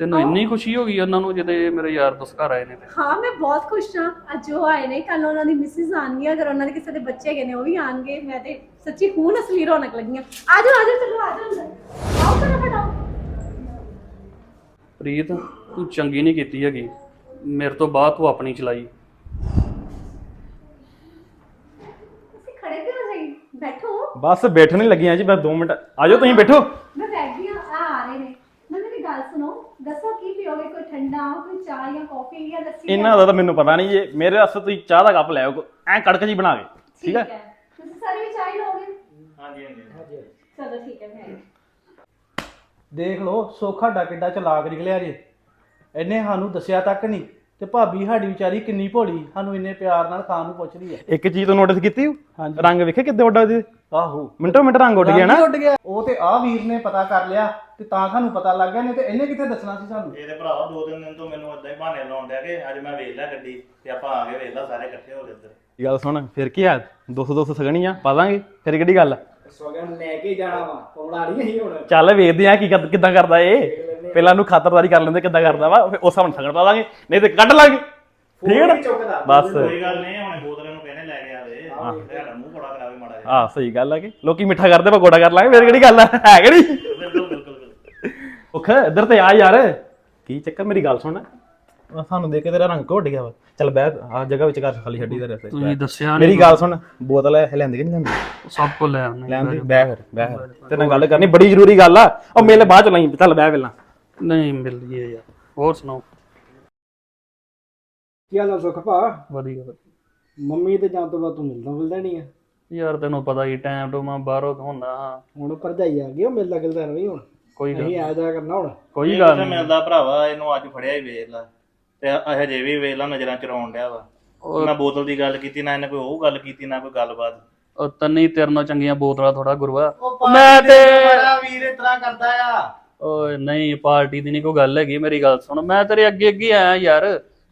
ਤੈਨੂੰ ਇੰਨੀ ਖੁਸ਼ੀ ਹੋ ਗਈ ਉਹਨਾਂ ਨੂੰ ਜਦੋਂ ਮੇਰੇ ਯਾਰ ਦੋਸਤ ਘਰ ਆਏ ਨੇ ਤੇ। ਹਾਂ ਮੈਂ ਬਹੁਤ ਖੁਸ਼ ਹਾਂ। ਅੱਜ ਉਹ ਆਏ ਨੇ। ਕੱਲ ਉਹਨਾਂ ਦੀ ਮਿਸਿਸ ਆਣਗੀ ਅਗਰ ਉਹਨਾਂ ਦੇ ਕਿਸੇ ਦੇ ਬੱਚੇ ਹੈਗੇ ਨੇ ਉਹ ਵੀ ਆਣਗੇ ਮੈਂ ਤੇ ਸੱਚੀ ਖੂਨ ਅਸਲੀ ਰੌਣਕ ਲੱਗੀਆਂ ਆਜੋ ਆਜੋ ਚਲੋ ਆਜੋ ਅੰਦਰ। ਆਓ ਫਟਾਫਟ ਆਓ। ਪ੍ਰੀਤ ਤੂੰ ਚੰਗੀ ਨਹੀਂ ਕੀਤੀ ਹੈਗੀ। ਮੇਰੇ ਤੋਂ ਬਾਅਦ ਤੂੰ ਆਪਣੀ ਚਲਾਈ ਤੁਸੀਂ ਖੜੇ ਕਿਉਂ ਜਾਈ ਬੈਠੋ ਬਸ ਬੈਠਣ ਲੱਗੀਆਂ ਜੀ ਬਸ 2 ਮਿੰਟ। ਆਜੋ ਤੁਸੀਂ ਬੈਠੋ। ਮੈਂ ਬੈਠੀ ਹਾਂ ਆ ਆ ਰਹੇ ਨੇ। ਮੈਂ ਮੇਰੀ ਗੱਲ ਸੁਣੋ ਦੱਸੋ ਕੀ ਪੀਓਗੇ? ਕੋਈ ਠੰਡਾ ਕੋਈ ਚਾਹ ਜਾਂ ਕਾਫੀ ਜਾਂ ਲੱਸੀ ਇਹਨਾਂ ਦਾ ਤਾਂ ਮੈਨੂੰ ਪਤਾ ਨਹੀਂ ਜੇ। ਮੇਰੇ ਵਾਸਤੇ ਤੁਸੀਂ ਚਾਹ ਦਾ ਕੱਪ ਲੈ ਆਓ ਐ ਕੜਕ ਜੀ ਬਣਾ ਕੇ। ਠੀਕ ਹੈ। ਤੁਸੀਂ ਸਾਰੇ ਵੀ ਚਾਹ ਹੀ ਲਓਗੇ? ਹਾਂਜੀ ਹਾਂਜੀ ਚਲੋ ਠੀਕ ਹੈ ਮੈਂ ਦੇਖ ਲਓ ਸੋਖਾ ਡਾ ਕਿੱਡਾ ਚਲਾਕ ਨਿਕਲਿਆ ਜੇ। ਇਹਨੇ ਸਾਨੂੰ ਦੱਸਿਆ ਤੱਕ ਨਹੀਂ ਤੇ ਭਾਬੀ ਸਾਡੀ ਵਿਚਾਰੀ ਕਿੰਨੀ ਭੋਲੀ ਸਾਨੂੰ ਇੰਨੇ ਪਿਆਰ ਨਾਲ ਖਾਣ ਨੂੰ ਪੁੱਛਦੀ ਹੈ ਇੱਕ ਚੀਜ਼ ਤੋਂ ਨੋਟਿਸ ਕੀਤੀ ਹੋ? ਹਾਂਜੀ। ਰੰਗ ਵੇਖੇ ਕਿੱਦੇ ਉੱਡਾ ਉਹਦੇ? ਆਹੋ। ਮਿੰਟੋ ਮਿੰਟ ਰੰਗ ਉੱਡ ਗਿਆ ਨਾ? ਹੀ ਉੱਡ ਗਿਆ। ਉਹ ਤੇ ਆ ਵੀਰ ਨੇ ਪਤਾ ਕਰ ਲਿਆ ਤੇ ਤਾਂ ਸਾਨੂੰ ਪਤਾ ਲੱਗ ਗਿਆ ਨਹੀਂ ਤੇ ਇਹਨੇ ਕਿੱਥੇ ਦੱਸਣਾ ਸੀ ਸਾਨੂੰ? ਇਹਦੇ ਭਰਾਵਾ ਦੋ ਤਿੰਨ ਦਿਨ ਤੋਂ ਮੈਨੂੰ ਇਦਾਂ ਹੀ ਬਹਾਨੇ ਲਾਉਣ ਡਿਆ ਕਿ ਅੱਜ ਮੈਂ ਵੇਖ ਲਿਆ ਗੱਡੀ ਤੇ ਆਪਾਂ ਆ ਗਏ ਵੇਖ ਲਾ ਸਾਰੇ ਇਕੱਠੇ ਹੋ ਗਏ ਇੱਧਰ। ਇਹ ਗੱਲ ਸੁਣ ਫਿਰ ਕੀ ਆ? 200 200 ਸਗਣੀ ਆ ਪਾ ਦਾਂਗੇ? ਫਿਰ ਕਿਹੜੀ ਗੱਲ ਸੋਗਨ ਲੈ ਕੇ ਜਾਣਾ ਵਾ ਪਾਉਣਾ ਨਹੀਂ ਹੁਣ। ਚੱਲ ਵੇਖਦੇ ਆ ਕੀ ਕਿੱਦਾਂ ਕਰਦਾ ਏ ਪਹਿਲਾਂ ਨੂੰ ਖਾਤਰਦਾਰੀ ਕਰ ਲੈਂਦੇ ਕਿੱਦਾਂ ਕਰਦਾ ਵਾ ਫਿਰ ਉਸ ਨਾਲ ਸਗਣ ਪਾ ਦਾਂਗੇ ਨਹੀਂ ਤੇ ਕੱਢ ਲਾਂਗੇ। ਠੀਕ ਹੈ ਨਾ ਬਸ। ਕੋਈ ਗੱਲ ਨਹੀਂ ਹੁਣ ਬੋਤਲ ਨੂੰ ਕਹਿੰਦੇ ਲੈ ਕੇ ਆਵੇ ਤੁਹਾਡਾ ਮੂੰਹ ਬੜਾ ਕਰਾਵੇ ਮਾੜਾ ਜਿਹਾ। ਆ ਸਹੀ ਗੱਲ ਆ ਕਿ। ਲੋਕੀ ਮਿੱਠਾ ਕਰਦੇ ਪਾ ਗੋੜਾ ਕਰ ਲਾਂਗੇ ਫਿਰ ਕਿਹੜੀ ਗੱਲ ਆ? ਹੈ ਕਿ ਨਹੀਂ? ਬਿਲਕੁਲ ਬਿਲਕੁਲ ਬਿਲਕੁਲ। ਉਖ ਇੱਧਰ ਤੇ ਆ ਯਾਰ। ਕੀ ਚੱਕਰ ਮੇਰੀ ਗੱਲ ਸੁਣ। ਸਾਨੂੰ ਦੇਖ ਕੇ ਤੇਰਾ ਰੰਗ ਘੁੱਟ ਗਿਆ ਵਾ। ਚੱਲ ਬਹਿ ਆ ਜਗ੍ਹਾ ਵਿੱਚ ਕਰ ਖਾਲੀ ਛੱਡੀ ਤੇਰੇ ਤੁਸੀਂ ਦੱਸਿਆ ਮੇਰੀ ਗੱਲ ਸੁਣ ਬੋਤਲ ਹੈ ਲੈਂਦੇ ਕਿ ਨਹੀਂ ਲੈਂਦੇ? ਸਭ ਕੋ ਲੈ ਆਉਣੇ ਲੈਂਦੇ। ਬਹਿ ਫਿਰ ਬਹਿ ਫਿਰ। ਤੇਰੇ ਨਾਲ ਗੱਲ ਕਰਨੀ ਬੜੀ ਜ਼ਰੂਰੀ ਗੱਲ ਆ। ਉਹ ਮੇਲੇ ਬਾਅਦ ਚ ਲਈ ਚੱਲ ਬਹਿ ਪਹਿਲਾਂ। ਨਹੀਂ ਮਿਲ ਗਈ ਯਾਰ। ਹੋਰ ਸੁਣਾਓ? ਕੀ ਹਾਲ ਆ ਸੁਖ ਭਾ? ਵਧੀਆ ਵਧੀਆ। ਮੰਮੀ ਤੇ ਜਾਣ ਤੋਂ ਬਾਅਦ ਤੂੰ ਮਿਲਦਾ ਮਿਲਦਾ ਨਹੀਂ ਆ? ਯਾਰ ਤੈਨੂੰ ਪਤਾ ਹੀ ਟਾਈਮ ਤੋਂ ਮੈਂ ਬਾਹਰੋਂ ਹੁੰਦਾ ਹਾਂ। ਹੁਣ ਭਰਜਾਈ ਆ ਗਈ ਉਹ ਮਿਲਦਾ ਗਿਲਦਾ ਨਹੀਂ ਹੁਣ। ਕੋਈ ਗੱਲ ਅਸੀਂ ਆ ਜਾ ਕਰਨਾ ਹੁਣ। ਕੋਈ ਇਹ ਗੱਲ ਨਹੀਂ। ਮਿਲਦਾ ਭਰਾਵਾ ਇਹਨੂੰ ਅੱਜ ਫੜਿਆ ਹੀ ਵੇਖ ਲਾ। ਤੇ ਹਜੇ ਵੀ ਵੇਖ ਲਾ ਨਜ਼ਰਾਂ ਚਰਾਉਣ ਡਿਆ ਵਾ। ਉਹ- ਨਾ ਬੋਤਲ ਦੀ ਗੱਲ ਕੀਤੀ ਨਾ ਇਹਨੇ ਕੋਈ ਉਹ ਗੱਲ ਕੀਤੀ ਨਾ ਕੋਈ ਗੱਲਬਾਤ। ਉਹ ਤੰਨੀ ਤੇਰੇ ਨਾਲ ਚੰਗੀਆਂ ਬੋਤਲਾਂ ਥੋੜਾ ਗੁਰੂਆ। ਮੈਂ ਤੇ ਬੜਾ ਵੀਰ ਇਤਨਾ ਕਰਦਾ ਆ। ਓਏ ਨਹੀਂ ਪਾਰਟੀ ਦੀ ਨਹੀਂ ਕੋਈ ਗੱਲ ਹੈਗੀ ਮੇਰੀ ਗੱਲ ਸੁਣ। ਮੈਂ ਤੇਰੇ ਅੱਗੇ ਅੱਗੇ ਆਇਆ ਯਾਰ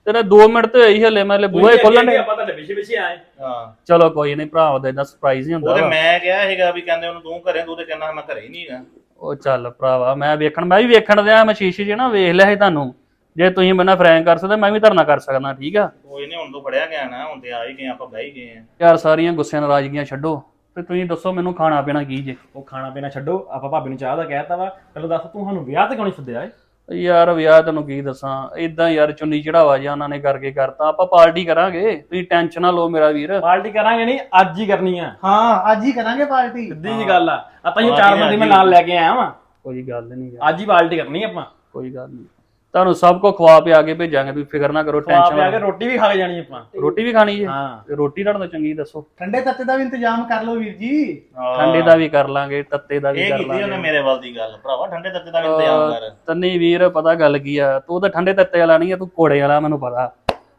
ਤੇਰੇ 2 ਮਿੰਟ ਤੇ ਹੋਈ ਹਲੇ ਮੈਂ ਲੈ ਬੂਹੇ ਖੋਲਣ ਆਪਾਂ ਤੁਹਾਡੇ ਪਿੱਛੇ ਪਿੱਛੇ ਆਏ। ਹਾਂ। ਚਲੋ ਕੋਈ ਨਹੀਂ ਭਰਾ ਦਾ ਇਦਾਂ ਸਰਪ੍ਰਾਈਜ਼ ਹੀ ਹੁੰਦਾ ਉਹ ਤੇ ਵਾ। ਮੈਂ ਕਿਹਾ ਸੀਗਾ ਵੀ ਕਹਿੰਦੇ ਉਹਨੂੰ ਤੂੰ ਘਰੇ ਤੂੰ ਤੇ ਕਹਿੰਦਾ ਮੈਂ ਘਰੇ ਹੀ ਨਹੀਂ ਹੈਗਾ। ਉਹ ਚੱਲ ਭਰਾਵਾ ਮੈਂ ਵੇਖਣ ਮੈਂ ਵੀ ਵੇਖਣ ਦਿਆ ਮੈਂ ਸ਼ੀਸ਼ੇ 'ਚ ਨਾ ਵੇਖ ਲਿਆ ਸੀ ਤੁਹਾਨੂੰ। ਜੇ ਤੁਸੀਂ ਮੈਨਾਂ ਫਰੈਂਕ ਕਰ ਸਕਦੇ ਮੈਂ ਵੀ ਧਰਨਾ ਕਰ ਸਕਦਾ ਠੀਕ ਆ? ਕੋਈ ਨਹੀਂ ਹੁਣ ਤੋਂ ਫੜਿਆ ਗਿਆ ਨਾ ਹੁਣ ਤੇ ਆ ਹੀ ਗਏ ਆਪਾਂ ਬਹਿ ਹੀ ਗਏ ਆ। ਯਾਰ ਸਾਰੀਆਂ ਗੁੱਸਿਆਂ ਨਾਰਾਜ਼ਗੀਆਂ ਛੱਡੋ। ਤੇ ਤੁਸੀਂ ਦੱਸੋ ਮੈਨੂੰ ਖਾਣਾ ਪੀਣਾ ਕੀ ਜੇ? ਉਹ ਖਾਣਾ ਪੀਣਾ ਛੱਡੋ ਆਪਾਂ ਭਾਬੀ ਨੂੰ ਚਾਹ ਦਾ ਕਹਿਤਾ ਵਾ। ਪਹਿਲਾਂ ਦੱਸ ਤੂੰ ਸਾਨੂੰ ਵਿਆਹ ਤੇ ਕਿਉਂ ਨਹੀਂ ਸੱਦਿਆ ਏ? ਯਾਰ ਵਿਆਹ ਤੈਨੂੰ ਕੀ ਦੱਸਾਂ? ਇਦਾਂ ਯਾਰ ਚੁੰਨੀ ਚੜਾਵਾ ਜਿਹਾ ਉਹਨਾਂ ਨੇ ਕਰਕੇ ਕਰਤਾ। ਆਪਾਂ ਪਾਰਟੀ ਕਰਾਂਗੇ। ਤੁਸੀਂ ਟੈਨਸ਼ਨ ਨਾ ਲਓ ਮੇਰਾ ਵੀਰ। ਪਾਰਟੀ ਕਰਾਂਗੇ ਨਹੀਂ ਅੱਜ ਹੀ ਕਰਨੀ ਆ। ਹਾਂ ਅੱਜ ਹੀ ਕਰਾਂਗੇ ਪਾਰਟੀ। ਸਿੱਧੀ ਜੀ ਗੱਲ ਆ। ਆਪਾਂ ਇਹ ਚਾਰ ਬੰਦੇ ਮੈਂ ਨਾਲ ਲੈ ਕੇ ਆਇਆ ਵਾਂ। ਕੋਈ ਗੱਲ ਨਹੀਂ ਯਾਰ। ਅੱਜ ਹੀ ਪਾਰਟੀ ਕਰਨੀ ਆਪਾਂ। ਕੋਈ ਗੱਲ ਨਹੀਂ। ਤੁਹਾਨੂੰ ਸਭ ਕੋ ਖਵਾ ਪਿਆ ਕੇ ਭੇਜਾਂਗੇ ਤੁਸੀਂ ਫਿਕਰ ਨਾ ਕਰੋ ਖਵਾ ਪਿਆ ਕੇ ਟੈਨਸ਼ਨ ਰੋਟੀ ਵੀ ਖਾ ਕੇ ਜਾਣੀ ਆਪਾਂ। ਰੋਟੀ ਵੀ ਖਾਣੀ ਹੈ। ਹਾਂ ਤੇ ਰੋਟੀ ਤੁਹਾਡਾ ਚੰਗੀ ਦੱਸੋ। ਠੰਡੇ ਤੱਤੇ ਦਾ ਵੀ ਇੰਤਜ਼ਾਮ ਕਰ ਲਓ ਵੀਰ ਜੀ। ਠੰਡੇ ਦਾ ਵੀ ਕਰ ਲਾਂਗੇ ਤੱਤੇ ਦਾ ਵੀ ਇਹ ਕਰ ਕੀਤੀ ਉਹਨੇ ਲਾਂਗੇ ਮੇਰੇ ਵੱਲ ਦੀ ਗੱਲ। ਭਰਾਵਾ ਠੰਡੇ ਤੱਤੇ ਦਾ ਵੀ ਇੰਤਜ਼ਾਮ ਕਰ। ਤੰਨੀ ਵੀਰ ਪਤਾ ਗੱਲ ਕੀ ਆ? ਤੂੰ ਤਾਂ ਠੰਡੇ ਤੱਤੇ ਵਾਲਾ ਨਹੀਂ ਆ ਤੂੰ ਕੋੜੇ ਵਾਲਾ ਮੈਨੂੰ ਪਤਾ।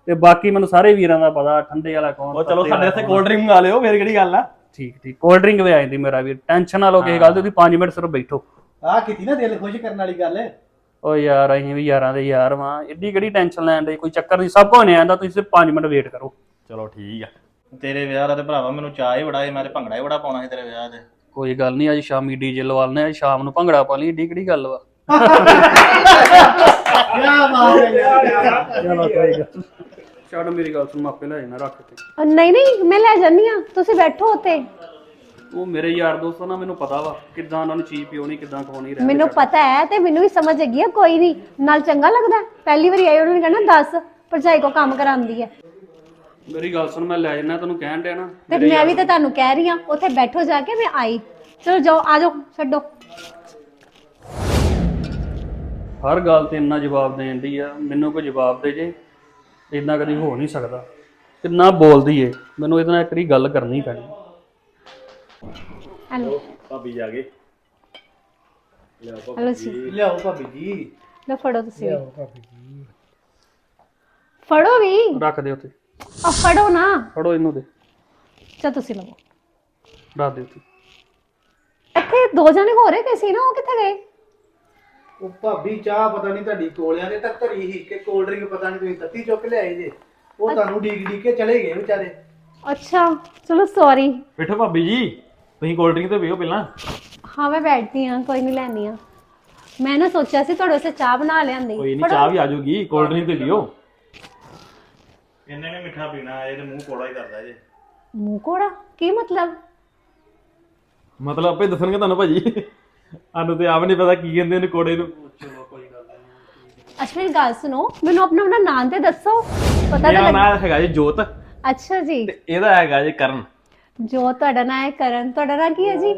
ਤੇ ਬਾਕੀ ਮੈਨੂੰ ਸਾਰੇ ਵੀਰਾਂ ਦਾ ਪਤਾ ਠੰਡੇ ਵਾਲਾ ਕੌਣ ਉਹ ਚਲੋ ਤੱਤੇ ਸਾਡੇ ਵਾਲਾ ਇੱਥੇ। ਕੋਲਡ ਡਰਿੰਕ ਮੰਗਾ ਲਿਓ ਫੇਰ ਕਿਹੜੀ ਗੱਲ ਆ? ਠੀਕ ਠੀਕ। ਕੋਲਡ ਡਰਿੰਕ ਵੀ ਆ ਜਾਂਦੀ ਮੇਰਾ ਵੀਰ। ਟੈਨਸ਼ਨ ਨਾ ਲਓ ਕਿਸੇ ਗੱਲ ਦੀ ਤੁਸੀਂ 5 ਮਿੰਟ ਸਿਰਫ ਬੈਠੋ। ਆਹ ਕੀਤੀ ਨਾ ਦਿਲ ਖੁਸ਼ ਕਰਨ ਵਾਲੀ ਗੱਲ। ਓ ਯਾਰ ਅਸੀਂ ਵੀ ਯਾਰਾਂ ਦੇ ਯਾਰ ਵਾਂ। ਏਡੀ ਕਿਹੜੀ ਟੈਨਸ਼ਨ ਲੈਣ ਦੇ? ਕੋਈ ਚੱਕਰ ਨਹੀਂ ਸਭ ਹੋਣੇ ਆਂਦਾ ਤੁਸੀਂ ਸਿਰਫ 5 ਮਿੰਟ ਵੇਟ ਕਰੋ। ਚਲੋ ਠੀਕ ਆ। ਤੇਰੇ ਵਿਆਹ ਦਾ ਤੇ ਭਰਾਵਾ ਮੈਨੂੰ ਚਾਹ ਹੀ ਬੜਾ ਏ ਮੈਂ ਤੇ ਭੰਗੜਾ ਹੀ ਬੜਾ ਪਾਉਣਾ ਸੀ ਤੇਰੇ ਵਿਆਹ ਤੇ। ਕੋਈ ਗੱਲ ਨਹੀਂ ਅੱਜ ਸ਼ਾਮੀ ਡੀਜੇ ਲਵਾਲਨੇ ਅੱਜ ਸ਼ਾਮ ਨੂੰ ਭੰਗੜਾ ਪਾ ਲਈ ਏਡੀ ਕਿਹੜੀ ਗੱਲ ਵਾ? ਕੀ ਬਾਤ ਹੈ ਯਾਰ ਚਲੋ ਕੋਈ ਗੱਲ ਛੱਡ ਮੇਰੀ ਗੱਲ ਸੁਣ ਮਾਪੇ ਲੈ ਜਾਣਾ ਰੱਖ ਤੇ ਨਹੀਂ ਨਹੀਂ ਮੈਂ ਲੈ ਜਾਨੀ ਆ ਤੁਸੀਂ ਬੈਠੋ ਉੱਤੇ ਉਹ ਮੇਰੇ ਯਾਰ ਦੋਸਤਾਂ ਨਾਲ ਮੈਨੂੰ ਪਤਾ ਵਾ ਕਿੱਦਾਂ ਉਹਨਾਂ ਨੂੰ ਚੀਜ਼ ਪਿਉਣੀ ਕਿੱਦਾਂ ਖਵਾਉਣੀ ਰਹਿ ਮੈਨੂੰ ਪਤਾ ਹੈ ਤੇ ਮੈਨੂੰ ਵੀ ਸਮਝ ਹੈਗੀ ਆ ਕੋਈ ਨਹੀਂ। ਨਾਲ ਚੰਗਾ ਲੱਗਦਾ। ਪਹਿਲੀ ਵਾਰੀ ਆਈ ਉਹਨਾਂ ਨੇ ਕਹਿਣਾ ਦੱਸ ਭਰਜਾਈ ਕੋ ਕੰਮ ਕਰਾਉਂਦੀ ਹੈ। ਮੇਰੀ ਗੱਲ ਸੁਣ ਮੈਂ ਲੈ ਜਾਣਾ ਤੈਨੂੰ ਕਹਿਣ ਡਿਆ ਨਾ। ਤੇ ਮੈਂ ਵੀ ਤਾਂ ਤੁਹਾਨੂੰ ਕਹਿ ਰਹੀ ਆ ਉੱਥੇ ਬੈਠੋ ਜਾ ਕੇ ਮੈਂ ਆਈ। ਚਲੋ ਜਾਓ ਆ ਜਾਓ ਛੱਡੋ। ਹਰ ਗੱਲ ਤੇ ਇੰਨਾ ਜਵਾਬ ਦੇਣ ਦੀ ਆ ਮੈਨੂੰ ਕੋਈ ਜਵਾਬ ਦੇ ਜੇ ਇਦਾਂ ਕਦੀ ਹੋ ਨਹੀਂ ਸਕਦਾ। ਕਿੰਨਾ ਬੋਲਦੀ ਏ ਮੈਨੂੰ ਇਹਦੇ ਨਾਲ ਇੱਕ ਵਾਰੀ ਗੱਲ ਕਰਨੀ ਪੈਣੀ। ਹੈਲੋ। ਭਾਬੀ ਜਾ ਕੇ ਹੈਲੋ ਜੀ। ਲਿਆਓ ਭਾਬੀ ਜੀ। ਲੋ ਫੜੋ ਤੁਸੀਂ ਵੀ। ਫੜੋ ਵੀ। ਰੱਖ ਦੇ ਉੱਤੇ ਆ ਫੜੋ ਨਾ। ਫੜੋ ਇਹਨੂੰ ਦੇ। ਚਾ ਤੁਸੀਂ ਲਵੋ। ਰੱਖ ਦੇ ਉੱਤੇ ਇੱਥੇ ਦੋ ਜਣੇ ਹੋ ਰਹੇ ਕਿਸੇ ਨਾ ਉਹ ਕਿੱਥੇ ਗਏ? ਉਹ ਭਾਬੀ ਚਾਹ ਪਤਾ ਨਹੀਂ ਤੁਹਾਡੀ ਕੋਲਿਆਂ ਦੇ ਤੱਕ ਧਰੀ ਸੀ ਕਿ ਕੋਲਡ ਡਰਿੰਕ ਪਤਾ ਨਹੀਂ ਤੁਸੀਂ ਤੱਤੀ ਚੁੱਕ ਲਿਆਏ ਜੇ। ਉਹ ਤੁਹਾਨੂੰ ਡੀਕ ਡੀਕ ਕੇ ਚਲੇ ਗਏ ਵਿਚਾਰੇ। ਅੱਛਾ ਚਲੋ ਸੌਰੀ ਬੈਠੋ ਭਾਬੀ ਜੀ। ਤੁਸੀਂ ਕੋਲਡ ਡਰਿੰਕ ਤੇ ਪੀਓ ਪਹਿਲਾਂ। ਹਾਂ ਮੈਂ ਬੈਠਦੀ ਆ ਕੋਈ ਨਹੀਂ ਲੈਣੀ ਆ। ਮੈਂ ਨਾ ਸੋਚਿਆ ਸੀ ਤੁਹਾਡੇ ਵਾਸਤੇ ਚਾਹ ਬਣਾ ਲਿਆਂਦੀ। ਕੋਈ ਨਹੀਂ ਚਾਹ ਵੀ ਆ ਜਾਊਗੀ ਕੋਲਡ ਡਰਿੰਕ ਤੇ ਪੀਓ। ਇਹਨੇ ਨੇ ਮਿੱਠਾ ਪੀਣਾ ਇਹਦੇ ਮੂੰਹ ਕੋੜਾ ਹੀ ਕਰਦਾ ਜੇ। ਮੂੰਹ ਕੋੜਾ? ਕੀ ਮਤਲਬ? ਮਤਲਬ ਆਪੇ ਦੱਸਣਗੇ ਤੁਹਾਨੂੰ ਭਾਜੀ। ਸਾਨੂੰ ਤੇ ਆਪ ਨਹੀਂ ਪਤਾ ਕੀ ਕਹਿੰਦੇ ਨੇ ਕੋੜੇ ਨੂੰ। ਅੱਛਾ ਮੇਰੀ ਗੱਲ ਸੁਣੋ ਮੈਨੂੰ ਆਪਣਾ ਆਪਣਾ ਨਾਮ ਤੇ ਦੱਸੋ। ਪਤਾ ਤਾਂ ਮੇਰਾ ਲੱਗ ਨਾਮ ਹੈਗਾ ਜੀ ਜੋਤ। ਅੱਛਾ ਜੀ। ਤੇ ਇਹਦਾ ਹੈਗਾ ਜੀ ਕਰਨ। ਜੋ ਤੁਹਾਡਾ ਨਾਮ ਹੈ ਕਰਨ ਤੁਹਾਡਾ ਨਾਮ ਕੀ ਹੈ ਜੀ?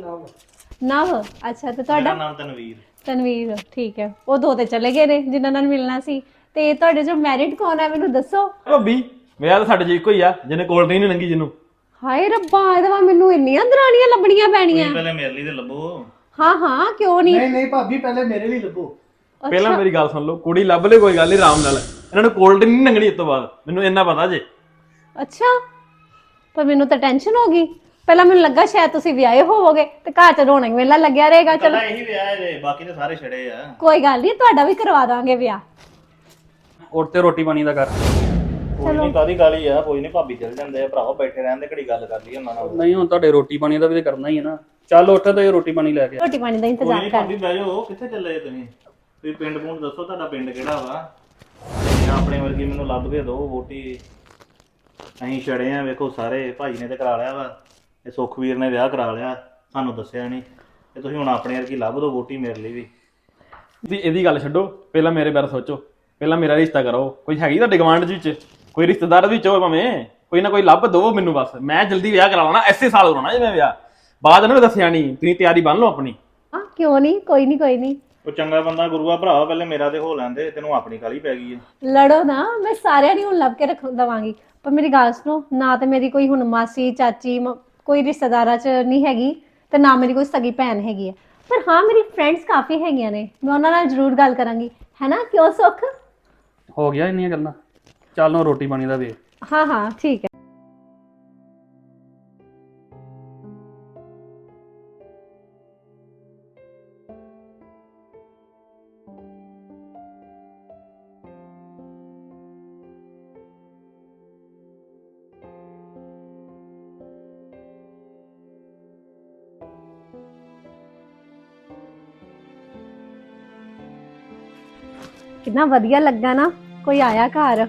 ਨਵ। ਅੱਛਾ ਤੇ ਮੇਰਾ ਤੁਹਾਡਾ ਨਾਮ ਤਨਵੀਰ। ਤਨਵੀਰ ਠੀਕ ਹੈ। ਉਹ ਦੋ ਤੇ ਚਲੇ ਗਏ ਨੇ ਜਿਨ੍ਹਾਂ ਨਾਲ ਮਿਲਣਾ ਸੀ। ਤੇ ਤੁਹਾਡੇ ਜੋ ਮੈਰਿਡ ਕੌਣ ਹੈ ਮੈਨੂੰ ਦੱਸੋ? ਭਾਬੀ ਵਿਆਹ ਤਾਂ ਸਾਡੇ ਜੀ ਇੱਕੋ ਹੀ ਆ ਜਿਹਨੇ ਕੋਲਡ ਡਰਿੰਕ ਨਹੀਂ ਲੰਗੀ ਜਿਹਨੂੰ। ਹਾਏ ਰੱਬਾ ਇਹਦਾ ਵਾ ਮੈਨੂੰ ਇੰਨੀਆਂ ਦਰਾਣੀਆਂ ਲੱਭਣੀਆਂ ਪੈਣੀਆਂ। ਤੁਸੀਂ ਪਹਿਲੇ ਮੇਰੇ ਲਈ ਤੇ ਲੱਭੋ। ਹਾਂ ਹਾਂ ਕਿਉਂ ਨਹੀਂ? ਨਹੀਂ ਨਹੀਂ ਭਾਬੀ ਪਹਿਲੇ ਮੇਰੇ ਲਈ ਲੱਭੋ। ਪਹਿਲਾਂ ਮੇਰੀ ਗੱਲ ਸੁਣ ਲਓ ਕੁੜੀ ਲੱਭ ਲੈ ਕੋਈ ਗੱਲ ਨਹੀਂ ਆਰਾਮ ਨਾਲ। ਇਹਨਾਂ ਨੂੰ ਕੋਲਡ ਡਰਿੰਕ ਨਹੀਂ ਲੰਗਣੀ ਇਸ ਤੋਂ ਬਾਅਦ। ਮੈਨੂੰ ਇੰਨਾ ਪਤਾ ਜੇ। ਅੱਛਾ ਪਰ ਮੈਨੂੰ ਤਾਂ ਟੈਨਸ਼ਨ ਹੋ ਗਈ। ਪਹਿਲਾਂ ਮੈਨੂੰ ਲੱਗਾ ਸ਼ਾਇਦ ਤੁਸੀਂ ਵਿਆਹੇ ਹੋਵੋਗੇ ਤੇ ਘਰ ਚ ਰੌਣਕ ਮੇਲਾ ਲੱਗਿਆ ਰਹੇਗਾ ਚਲੋ। ਕੱਲਾ ਇਹੀ ਵਿਆਹ ਜੇ ਬਾਕੀ ਤੇ ਸਾਰੇ ਛੜੇ ਆ। ਕੋਈ ਗੱਲ ਨਹੀਂ ਤੁਹਾਡਾ ਵੀ ਕਰਵਾ ਦਾਂਗੇ ਵਿਆਹ। ਉੱਠ ਤੇ ਰੋਟੀ ਪਾਣੀ ਦਾ ਕਰ। ਕੋਈ ਨਹੀਂ ਕਾਦੀ ਗਾਲੀ ਆ ਕੋਈ ਨਹੀਂ ਭਾਬੀ ਚਲ ਜਾਂਦੇ ਆ ਭਰਾਵਾ ਬੈਠੇ ਰਹਿੰਦੇ ਘੜੀ ਗੱਲ ਕਰ ਲਈ ਉਹਨਾਂ ਨਾਲ। ਨਹੀਂ ਹੁਣ ਤੁਹਾਡੇ ਰੋਟੀ ਪਾਣੀ ਦਾ ਵੀ ਤੇ ਕਰਨਾ ਹੀ ਹੈ ਨਾ। ਚੱਲ ਉੱਠ ਤੇ ਰੋਟੀ ਪਾਣੀ ਲੈ ਕੇ ਆ। ਰੋਟੀ ਪਾਣੀ ਦਾ ਕੋਈ ਇੰਤਜ਼ਾਮ ਨਹੀਂ ਕਰ। ਭਾਬੀ ਬਹਿ ਜਾਓ ਕਿੱਥੇ ਚੱਲੇ ਤੁਸੀਂ? ਤੁਸੀਂ ਪਿੰਡ ਪੁੰਡ ਦੱਸੋ ਤੁਹਾਡਾ ਪਿੰਡ ਕਿਹੜਾ ਵਾ? ਤੇ ਆਪਣੇ ਵਰਗੀ ਮੈਨੂੰ ਲੱਭ ਕੇ ਦਿਓ ਵੋਟੀ। ਅਸੀਂ ਛੜੇ ਆ ਵੇਖੋ ਸਾਰੇ ਭਾਈ ਨੇ ਤੇ ਕਰਾ ਲਿਆ ਵਾ ਇਹ ਸੁਖਵੀਰ ਨੇ ਵਿਆਹ ਕਰਾ ਲਿਆ ਸਾਨੂੰ ਦੱਸਿਆ ਨਹੀਂ ਤੇ ਤੁਸੀਂ ਹੁਣ ਆਪਣੇ ਵਰਗੀ ਲੱਭ ਦਿਓ ਵੋਟੀ ਮੇਰੇ ਲਈ ਵੀ। ਤੁਸੀਂ ਇਹਦੀ ਗੱਲ ਛੱਡੋ ਪਹਿਲਾਂ ਮੇਰੇ ਬਾਰੇ ਸੋਚੋ ਪਹਿਲਾਂ ਮੇਰਾ ਰਿਸ਼ਤਾ ਕਰੋ। ਕੋਈ ਹੈਗੀ ਤੁਹਾਡੇ ਗਵਾਂਢ ਦੇ ਵਿੱਚ ਕੋਈ ਰਿਸ਼ਤੇਦਾਰ ਵਿੱਚ ਹੋਵੇ ਭਾਵੇਂ? ਕੋਈ ਨਾ ਕੋਈ ਲੱਭ ਦਿਓ ਮੈਨੂੰ ਬਸ। ਮੈਂ ਜਲਦੀ ਵਿਆਹ ਕਰਾ ਲੈਣਾ ਐਸੇ ਸਾਲ ਕਰਾਉਣਾ ਜੇ ਮੈਂ ਵਿਆਹ। ਬਾਅਦ ਨੂੰ ਦੱਸਿਆ ਨਹੀਂ ਤੁਸੀਂ ਤਿਆਰੀ ਬੰਨ ਲਓ ਆਪਣੀ। ਹਾਂ ਕਿਉਂ ਨਹੀਂ ਕੋਈ ਨਹੀਂ ਕੋਈ ਨਹੀਂ ਉਹ ਚੰਗਾ ਬੰਦਾ ਗੁਰੂਆ ਭਰਾ ਪਹਿਲੇ ਮੇਰਾ ਤੇ ਹੋ ਲੈਂਦੇ ਤੈਨੂੰ ਆਪਣੀ ਕਾਲੀ ਪੈ ਗਈ ਹੈ ਲੜੋ ਨਾ ਮੈਂ ਸਾਰਿਆਂ ਨੂੰ ਹੁਣ ਲੱਭ ਕੇ ਰੱਖ ਦਵਾਂਗੀ। ਪਰ ਮੇਰੀ ਗੱਲ ਸੁਣੋ ਨਾ ਤੇ ਮੇਰੀ ਕੋਈ ਹੁਣ ਮਾਸੀ ਚਾਚੀ ਮ- ਕੋਈ ਰਿਸ਼ਤੇਦਾਰਾਂ ਚ ਨਹੀਂ ਹੈਗੀ ਤੇ ਨਾ ਮੇਰੀ ਕੋਈ ਸਗੀ ਭੈਣ ਹੈਗੀ ਹੈ ਪਰ ਹਾਂ ਮੇਰੀ ਫਰੈਂਡਸ ਕਾਫੀ ਹੈਗੀਆਂ ਨੇ ਮੈਂ ਉਹਨਾਂ ਨਾਲ ਜ਼ਰੂਰ ਗੱਲ ਕਰਾਂਗੀ। ਹੈ ਨਾ? ਕਿਉਂ ਸੁੱਖ? ਹੋ ਗਿਆ ਇੰਨੀਆਂ ਗੱਲਾਂ। ਚੱਲ ਨੂੰ ਰੋਟੀ ਪਾਣੀ ਦਾ ਵੇਖ। ਹਾਂ ਹਾਂ ਠੀਕ ਹੈ। ਕਿੰਨਾ ਵਧੀਆ ਲੱਗਾ ਨਾ ਕੋਈ ਆਇਆ ਘਰ।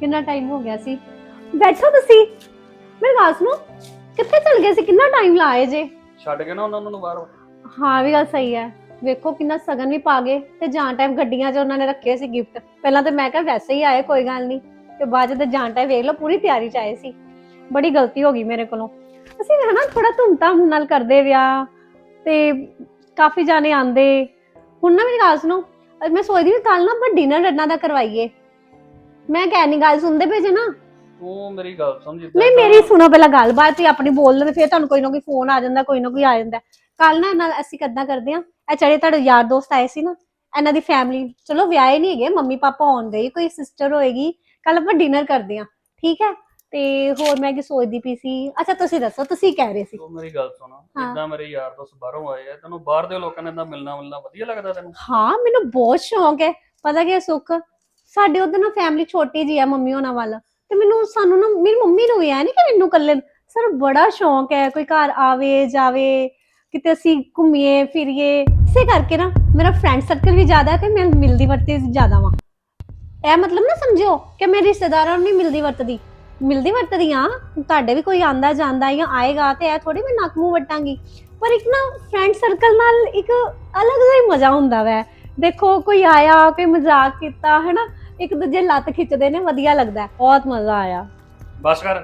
ਕਿੰਨਾ ਟਾਈਮ ਹੋ ਗਿਆ ਸੀ। ਬੈਠੋ ਤੁਸੀਂ। ਮੇਰੀ ਗੱਲ ਸੁਣੋ ਕਿੱਥੇ ਚਲ ਗਏ ਸੀ? ਕਿੰਨਾ ਟਾਈਮ ਲਾਏ ਜੇ? ਛੱਡ ਕੇ ਨਾ ਉਹਨਾਂ ਨੂੰ ਬਾਹਰ। ਹਾਂ ਵੀ ਗੱਲ ਸਹੀ ਹੈ। ਵੇਖੋ ਕਿੰਨਾ ਸਗਨ ਵੀ ਪਾ ਗਏ ਤੇ ਜਾਣ ਟਾਈਮ ਗੱਡੀਆਂ 'ਚ ਉਹਨਾਂ ਨੇ ਰੱਖੇ ਸੀ ਗਿਫਟ ਪਹਿਲਾਂ ਤੇ ਮੈਂ ਕਿਹਾ ਵੈਸੇ ਹੀ ਆਏ ਕੋਈ ਗੱਲ ਨਹੀਂ। ਤੇ ਬਾਅਦ 'ਚ ਤੇ ਜਾਣ ਟਾਈਮ ਵੇਖ ਲਓ ਪੂਰੀ ਤਿਆਰੀ 'ਚ ਆਏ ਸੀ। ਬੜੀ ਗਲਤੀ ਹੋ ਗਈ ਮੇਰੇ ਕੋਲੋਂ। ਅਸੀਂ ਹਨਾ ਥੋੜਾ ਧੂਮਧਾਮ ਨਾਲ ਕਰਦੇ ਵਿਆਹ ਤੇ ਕਾਫੀ ਜਾਣੇ ਆਂਦੇ ਹੁਣ ਨਾ ਮੇਰੀ ਗੱਲ ਸੁਣੋ ਅਹ ਮੈਂ ਸੋਚਦੀ ਵੀ ਕੱਲ ਨਾ ਆਪਾਂ ਡਿਨਰ ਇਹਨਾਂ ਦਾ ਕਰਵਾਈਏ। ਮੈਂ ਕਹਿਣੀ ਗੱਲ ਸੁਣਦੇ ਪਏ ਜੇ ਨਾ। ਤੂੰ ਮੇਰੀ ਗੱਲ ਸਮਝ ਨਹੀਂ ਮੇਰੀ ਸੁਣੋ ਪਹਿਲਾਂ ਗੱਲਬਾਤ ਤੇ ਆਪਣੀ ਬੋਲ ਲੈਂਦੇ ਫਿਰ ਤੁਹਾਨੂੰ ਕੋਈ ਨਾ ਕੋਈ ਫੋਨ ਆ ਜਾਂਦਾ ਕੋਈ ਨਾ ਕੋਈ ਆ ਜਾਂਦਾ। ਕੱਲ ਨਾ ਇਹਨਾਂ ਅਸੀਂ ਕਿੱਦਾਂ ਕਰਦੇ ਆ ਇਹ ਜਿਹੜੇ ਤੁਹਾਡੇ ਯਾਰ ਦੋਸਤ ਆਏ ਸੀ ਨਾ ਇਹਨਾਂ ਦੀ ਫੈਮਿਲੀ ਚਲੋ ਵਿਆਹੇ ਨਹੀਂ ਹੈਗੇ ਮੰਮੀ ਪਾਪਾ ਆਉਣਗੇ ਕੋਈ ਸਿਸਟਰ ਹੋਏਗੀ ਕੱਲ ਆਪਾਂ ਡਿਨਰ ਕਰਦੇ ਆ ਠੀਕ ਹੈ? ਤੇ ਹੋਰ ਮੈਂ ਕੀ ਸੋਚਦੀ ਪਈ ਸੀ। ਅੱਛਾ ਤੁਸੀਂ ਦੱਸੋ ਤੁਸੀਂ ਕਹਿ ਰਹੇ ਸੀ। ਤੂੰ ਮੇਰੀ ਗੱਲ ਸੁਣ ਹਾਂ। ਇਦਾਂ ਮੇਰੇ ਯਾਰ ਦੋਸਤ ਬਾਹਰੋਂ ਆਏ ਆ ਤੈਨੂੰ ਬਾਹਰ ਦੇ ਲੋਕਾਂ ਨੇ ਇਦਾਂ ਮਿਲਣਾ ਮਿਲਣਾ ਵਧੀਆ ਲੱਗਦਾ ਤੈਨੂੰ। ਹਾਂ ਮੈਨੂੰ ਬਹੁਤ ਸ਼ੌਂਕ ਹੈ। ਪਤਾ ਕੀ ਹੈ ਸੁੱਖ? ਸਾਡੇ ਉਧਰ ਨਾ ਫੈਮਿਲੀ ਛੋਟੀ ਜੀ ਹੈ ਮੰਮੀ ਹੋਣਾ ਵੱਲ। ਤੇ ਮੈਨੂੰ ਸਾਨੂੰ ਨਾ ਮੇਰੀ ਮੰਮੀ ਨੂੰ ਵੀ ਹੈ ਨਹੀਂ ਕਿ ਮੈਨੂੰ ਕੱਲੇ ਸਰ ਬੜਾ ਸ਼ੌਂਕ ਹੈ ਕੋਈ ਘਰ ਆਵੇ ਜਾਵੇ ਕਿਤੇ ਅਸੀਂ ਘੁੰਮੀਏ ਫਿਰੀਏ। ਇਸੇ ਕਰਕੇ ਨਾ ਮੇਰਾ ਫਰੈਂਡ ਸਰਕਲ ਵੀ ਜ਼ਿਆਦਾ ਹੈ ਤੇ ਮੈਂ ਮਿਲਦੀ ਵਰਤੀ ਜ਼ਿਆਦਾ ਵਾਂ। ਇਹ ਮਤਲਬ ਨਾ ਸਮਝਿਓ ਕਿ ਮੈਂ ਰਿਸ਼ਤੇਦਾਰਾਂ ਨੂੰ ਨਹੀਂ ਮਿਲਦੀ ਵਰਤਦੀ। ਮਿਲਦੀ ਵਰਤਦੀ ਆ ਤੁਹਾਡੇ ਵੀ ਕੋਈ ਆਂਦਾ ਜਾਂਦਾ ਜਾਂ ਆਏਗਾ ਤੇ ਇਹ ਥੋੜੀ ਮੈਂ ਨੱਕ ਮੂੰਹ ਵਟਾਂਗੀ। ਪਰ ਇੱਕ ਨਾ ਫਰੈਂਡ ਸਰਕਲ ਨਾਲ ਇੱਕ ਅਲੱਗ ਜਿਹਾ ਮਜ਼ਾ ਹੁੰਦਾ ਵੈ। ਦੇਖੋ, ਕੋਈ ਆਇਆ, ਕੋਈ ਮਜ਼ਾਕ ਕੀਤਾ, ਹੈਨਾ? ਇੱਕ ਦੂਜੇ ਲੱਤ ਖਿੱਚਦੇ ਨੇ, ਵਧੀਆ ਲੱਗਦਾ ਬਹੁਤ ਮਜ਼ਾ ਆਇਆ। ਬਸ ਕਰ।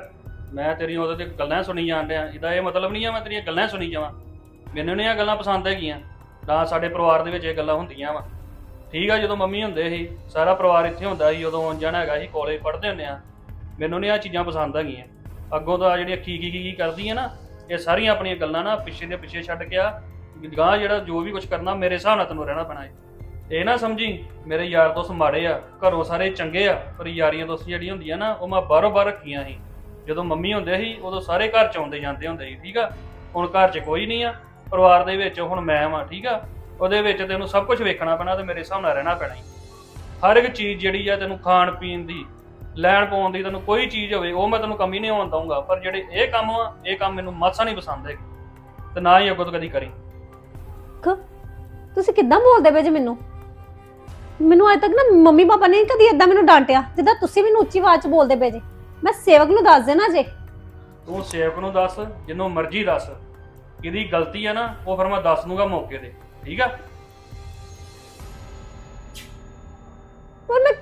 ਮੈਂ ਤੇਰੀਆਂ ਉਹਦੇ ਤੇ ਗੱਲਾਂ ਸੁਣੀ ਜਾਣ ਡਿਆ। ਇਹਦਾ ਇਹ ਮਤਲਬ ਨਹੀਂ ਆ ਮੈਂ ਤੇਰੀਆਂ ਗੱਲਾਂ ਸੁਣੀ ਜਾਵਾਂ। ਮੈਨੂੰ ਨਹੀਂ ਇਹ ਗੱਲਾਂ ਪਸੰਦ ਹੈਗੀਆਂ। ਤਾਂ ਸਾਡੇ ਪਰਿਵਾਰ ਦੇ ਵਿੱਚ ਇਹ ਗੱਲਾਂ ਹੁੰਦੀਆਂ ਵਾ। ਠੀਕ ਆ, ਜਦੋਂ ਮੰਮੀ ਹੁੰਦੇ ਸੀ, ਸਾਰਾ ਪਰਿਵਾਰ ਇੱਥੇ ਹੁੰਦਾ ਸੀ, ਉਦੋਂ ਜਾਣਾ ਹੈਗਾ ਸੀ, ਕਾਲਜ ਪੜ੍ਹਦੇ ਹੁੰਦੇ ਆ। ਮੈਨੂੰ ਨਹੀਂ ਆ ਚੀਜ਼ਾਂ ਪਸੰਦ ਹੈਗੀਆਂ। ਅੱਗੋਂ ਤੋਂ ਆ ਜਿਹੜੀਆਂ ਕੀ ਕੀ ਕੀ ਕੀ ਕਰਦੀਆਂ ਨਾ, ਇਹ ਸਾਰੀਆਂ ਆਪਣੀਆਂ ਗੱਲਾਂ ਨਾ ਪਿੱਛੇ ਦੇ ਪਿੱਛੇ ਛੱਡ ਕੇ ਆ ਗਾਂ ਜਿਹੜਾ ਜੋ ਵੀ ਕੁਝ ਕਰਨਾ ਮੇਰੇ ਹਿਸਾਬ ਨਾਲ ਤੈਨੂੰ ਰਹਿਣਾ ਪੈਣਾ ਹੈ ਇਹ ਨਾ ਸਮਝੀ, ਮੇਰੇ ਯਾਰ ਦੋਸਤ ਮਾੜੇ ਆ, ਘਰੋਂ ਸਾਰੇ ਚੰਗੇ ਆ, ਪਰ ਯਾਰੀਆਂ ਦੋਸਤ ਜਿਹੜੀਆਂ ਹੁੰਦੀਆਂ ਨਾ, ਉਹ ਮੈਂ ਬਾਹਰੋਂ ਬਾਹਰ ਰੱਖੀਆਂ ਸੀ। ਜਦੋਂ ਮੰਮੀ ਹੁੰਦੇ ਸੀ, ਉਦੋਂ ਸਾਰੇ ਘਰ ਚ ਆਉਂਦੇ ਜਾਂਦੇ ਹੁੰਦੇ ਸੀ, ਠੀਕ ਆ? ਹੁਣ ਘਰ 'ਚ ਕੋਈ ਨਹੀਂ ਆ, ਪਰਿਵਾਰ ਦੇ ਵਿੱਚ ਹੁਣ ਮੈਂ ਵਾਂ, ਠੀਕ ਆ? ਉਹਦੇ ਵਿੱਚ ਤੈਨੂੰ ਸਭ ਕੁਝ ਵੇਖਣਾ ਪੈਣਾ ਤੇ ਮੇਰੇ ਹਿਸਾਬ ਨਾਲ ਰਹਿਣਾ ਪੈਣਾ ਈ। ਹਰ ਇੱਕ ਚੀਜ਼ ਜਿਹੜੀ ਆ ਤੈਨੂੰ ਖਾਣ ਪੀਣ ਦੀ ਲੈਣ ਪਾਉਣ ਦੀ ਤੈਨੂੰ ਕੋਈ ਚੀਜ਼ ਹੋਵੇ ਉਹ ਮੈਂ ਤੈਨੂੰ ਕਮੀ ਨਹੀਂ ਆਉਣ ਦਊਂਗਾ ਪਰ ਜਿਹੜੇ ਇਹ ਕੰਮ ਆ ਇਹ ਕੰਮ ਮੈਨੂੰ ਮਾਸਾ ਨਹੀਂ ਪਸੰਦ ਹੈਗੇ ਤੇ ਨਾ ਹੀ ਅੱਗੋਂ ਤੋਂ ਕਦੀ ਕਰੀ। ਤੁਸੀਂ ਕਿੱਦਾਂ ਬੋਲਦੇ ਪਏ ਜੀ ਮੈਨੂੰ? ਮੈਨੂੰ ਅਜੇ ਤੱਕ ਨਾ ਮੰਮੀ ਪਾਪਾ ਨੇ ਕਦੀ ਏਦਾਂ ਮੈਨੂੰ ਡਾਂਟਿਆ ਜਿੱਦਾਂ ਤੁਸੀਂ ਮੈਨੂੰ ਉੱਚੀ ਆਵਾਜ਼ 'ਚ ਬੋਲਦੇ ਪਏ ਜੀ। ਮੈਂ ਸੇਵਕ ਨੂੰ ਦੱਸ ਦੇਣਾ ਜੇ। ਤੂੰ ਸੇਵਕ ਨੂੰ ਦੱਸ ਜਿੰਨੂੰ ਮਰਜ਼ੀ ਦੱਸ। ਕਿਹਦੀ ਗਲਤੀ ਆ ਨਾ ਉਹ ਫਿਰ ਮੈਂ ਦੱਸ ਦੂੰਗਾ ਮੌਕੇ ਤੇ ਠੀਕ ਆ? ਪਰ ਮੈਂ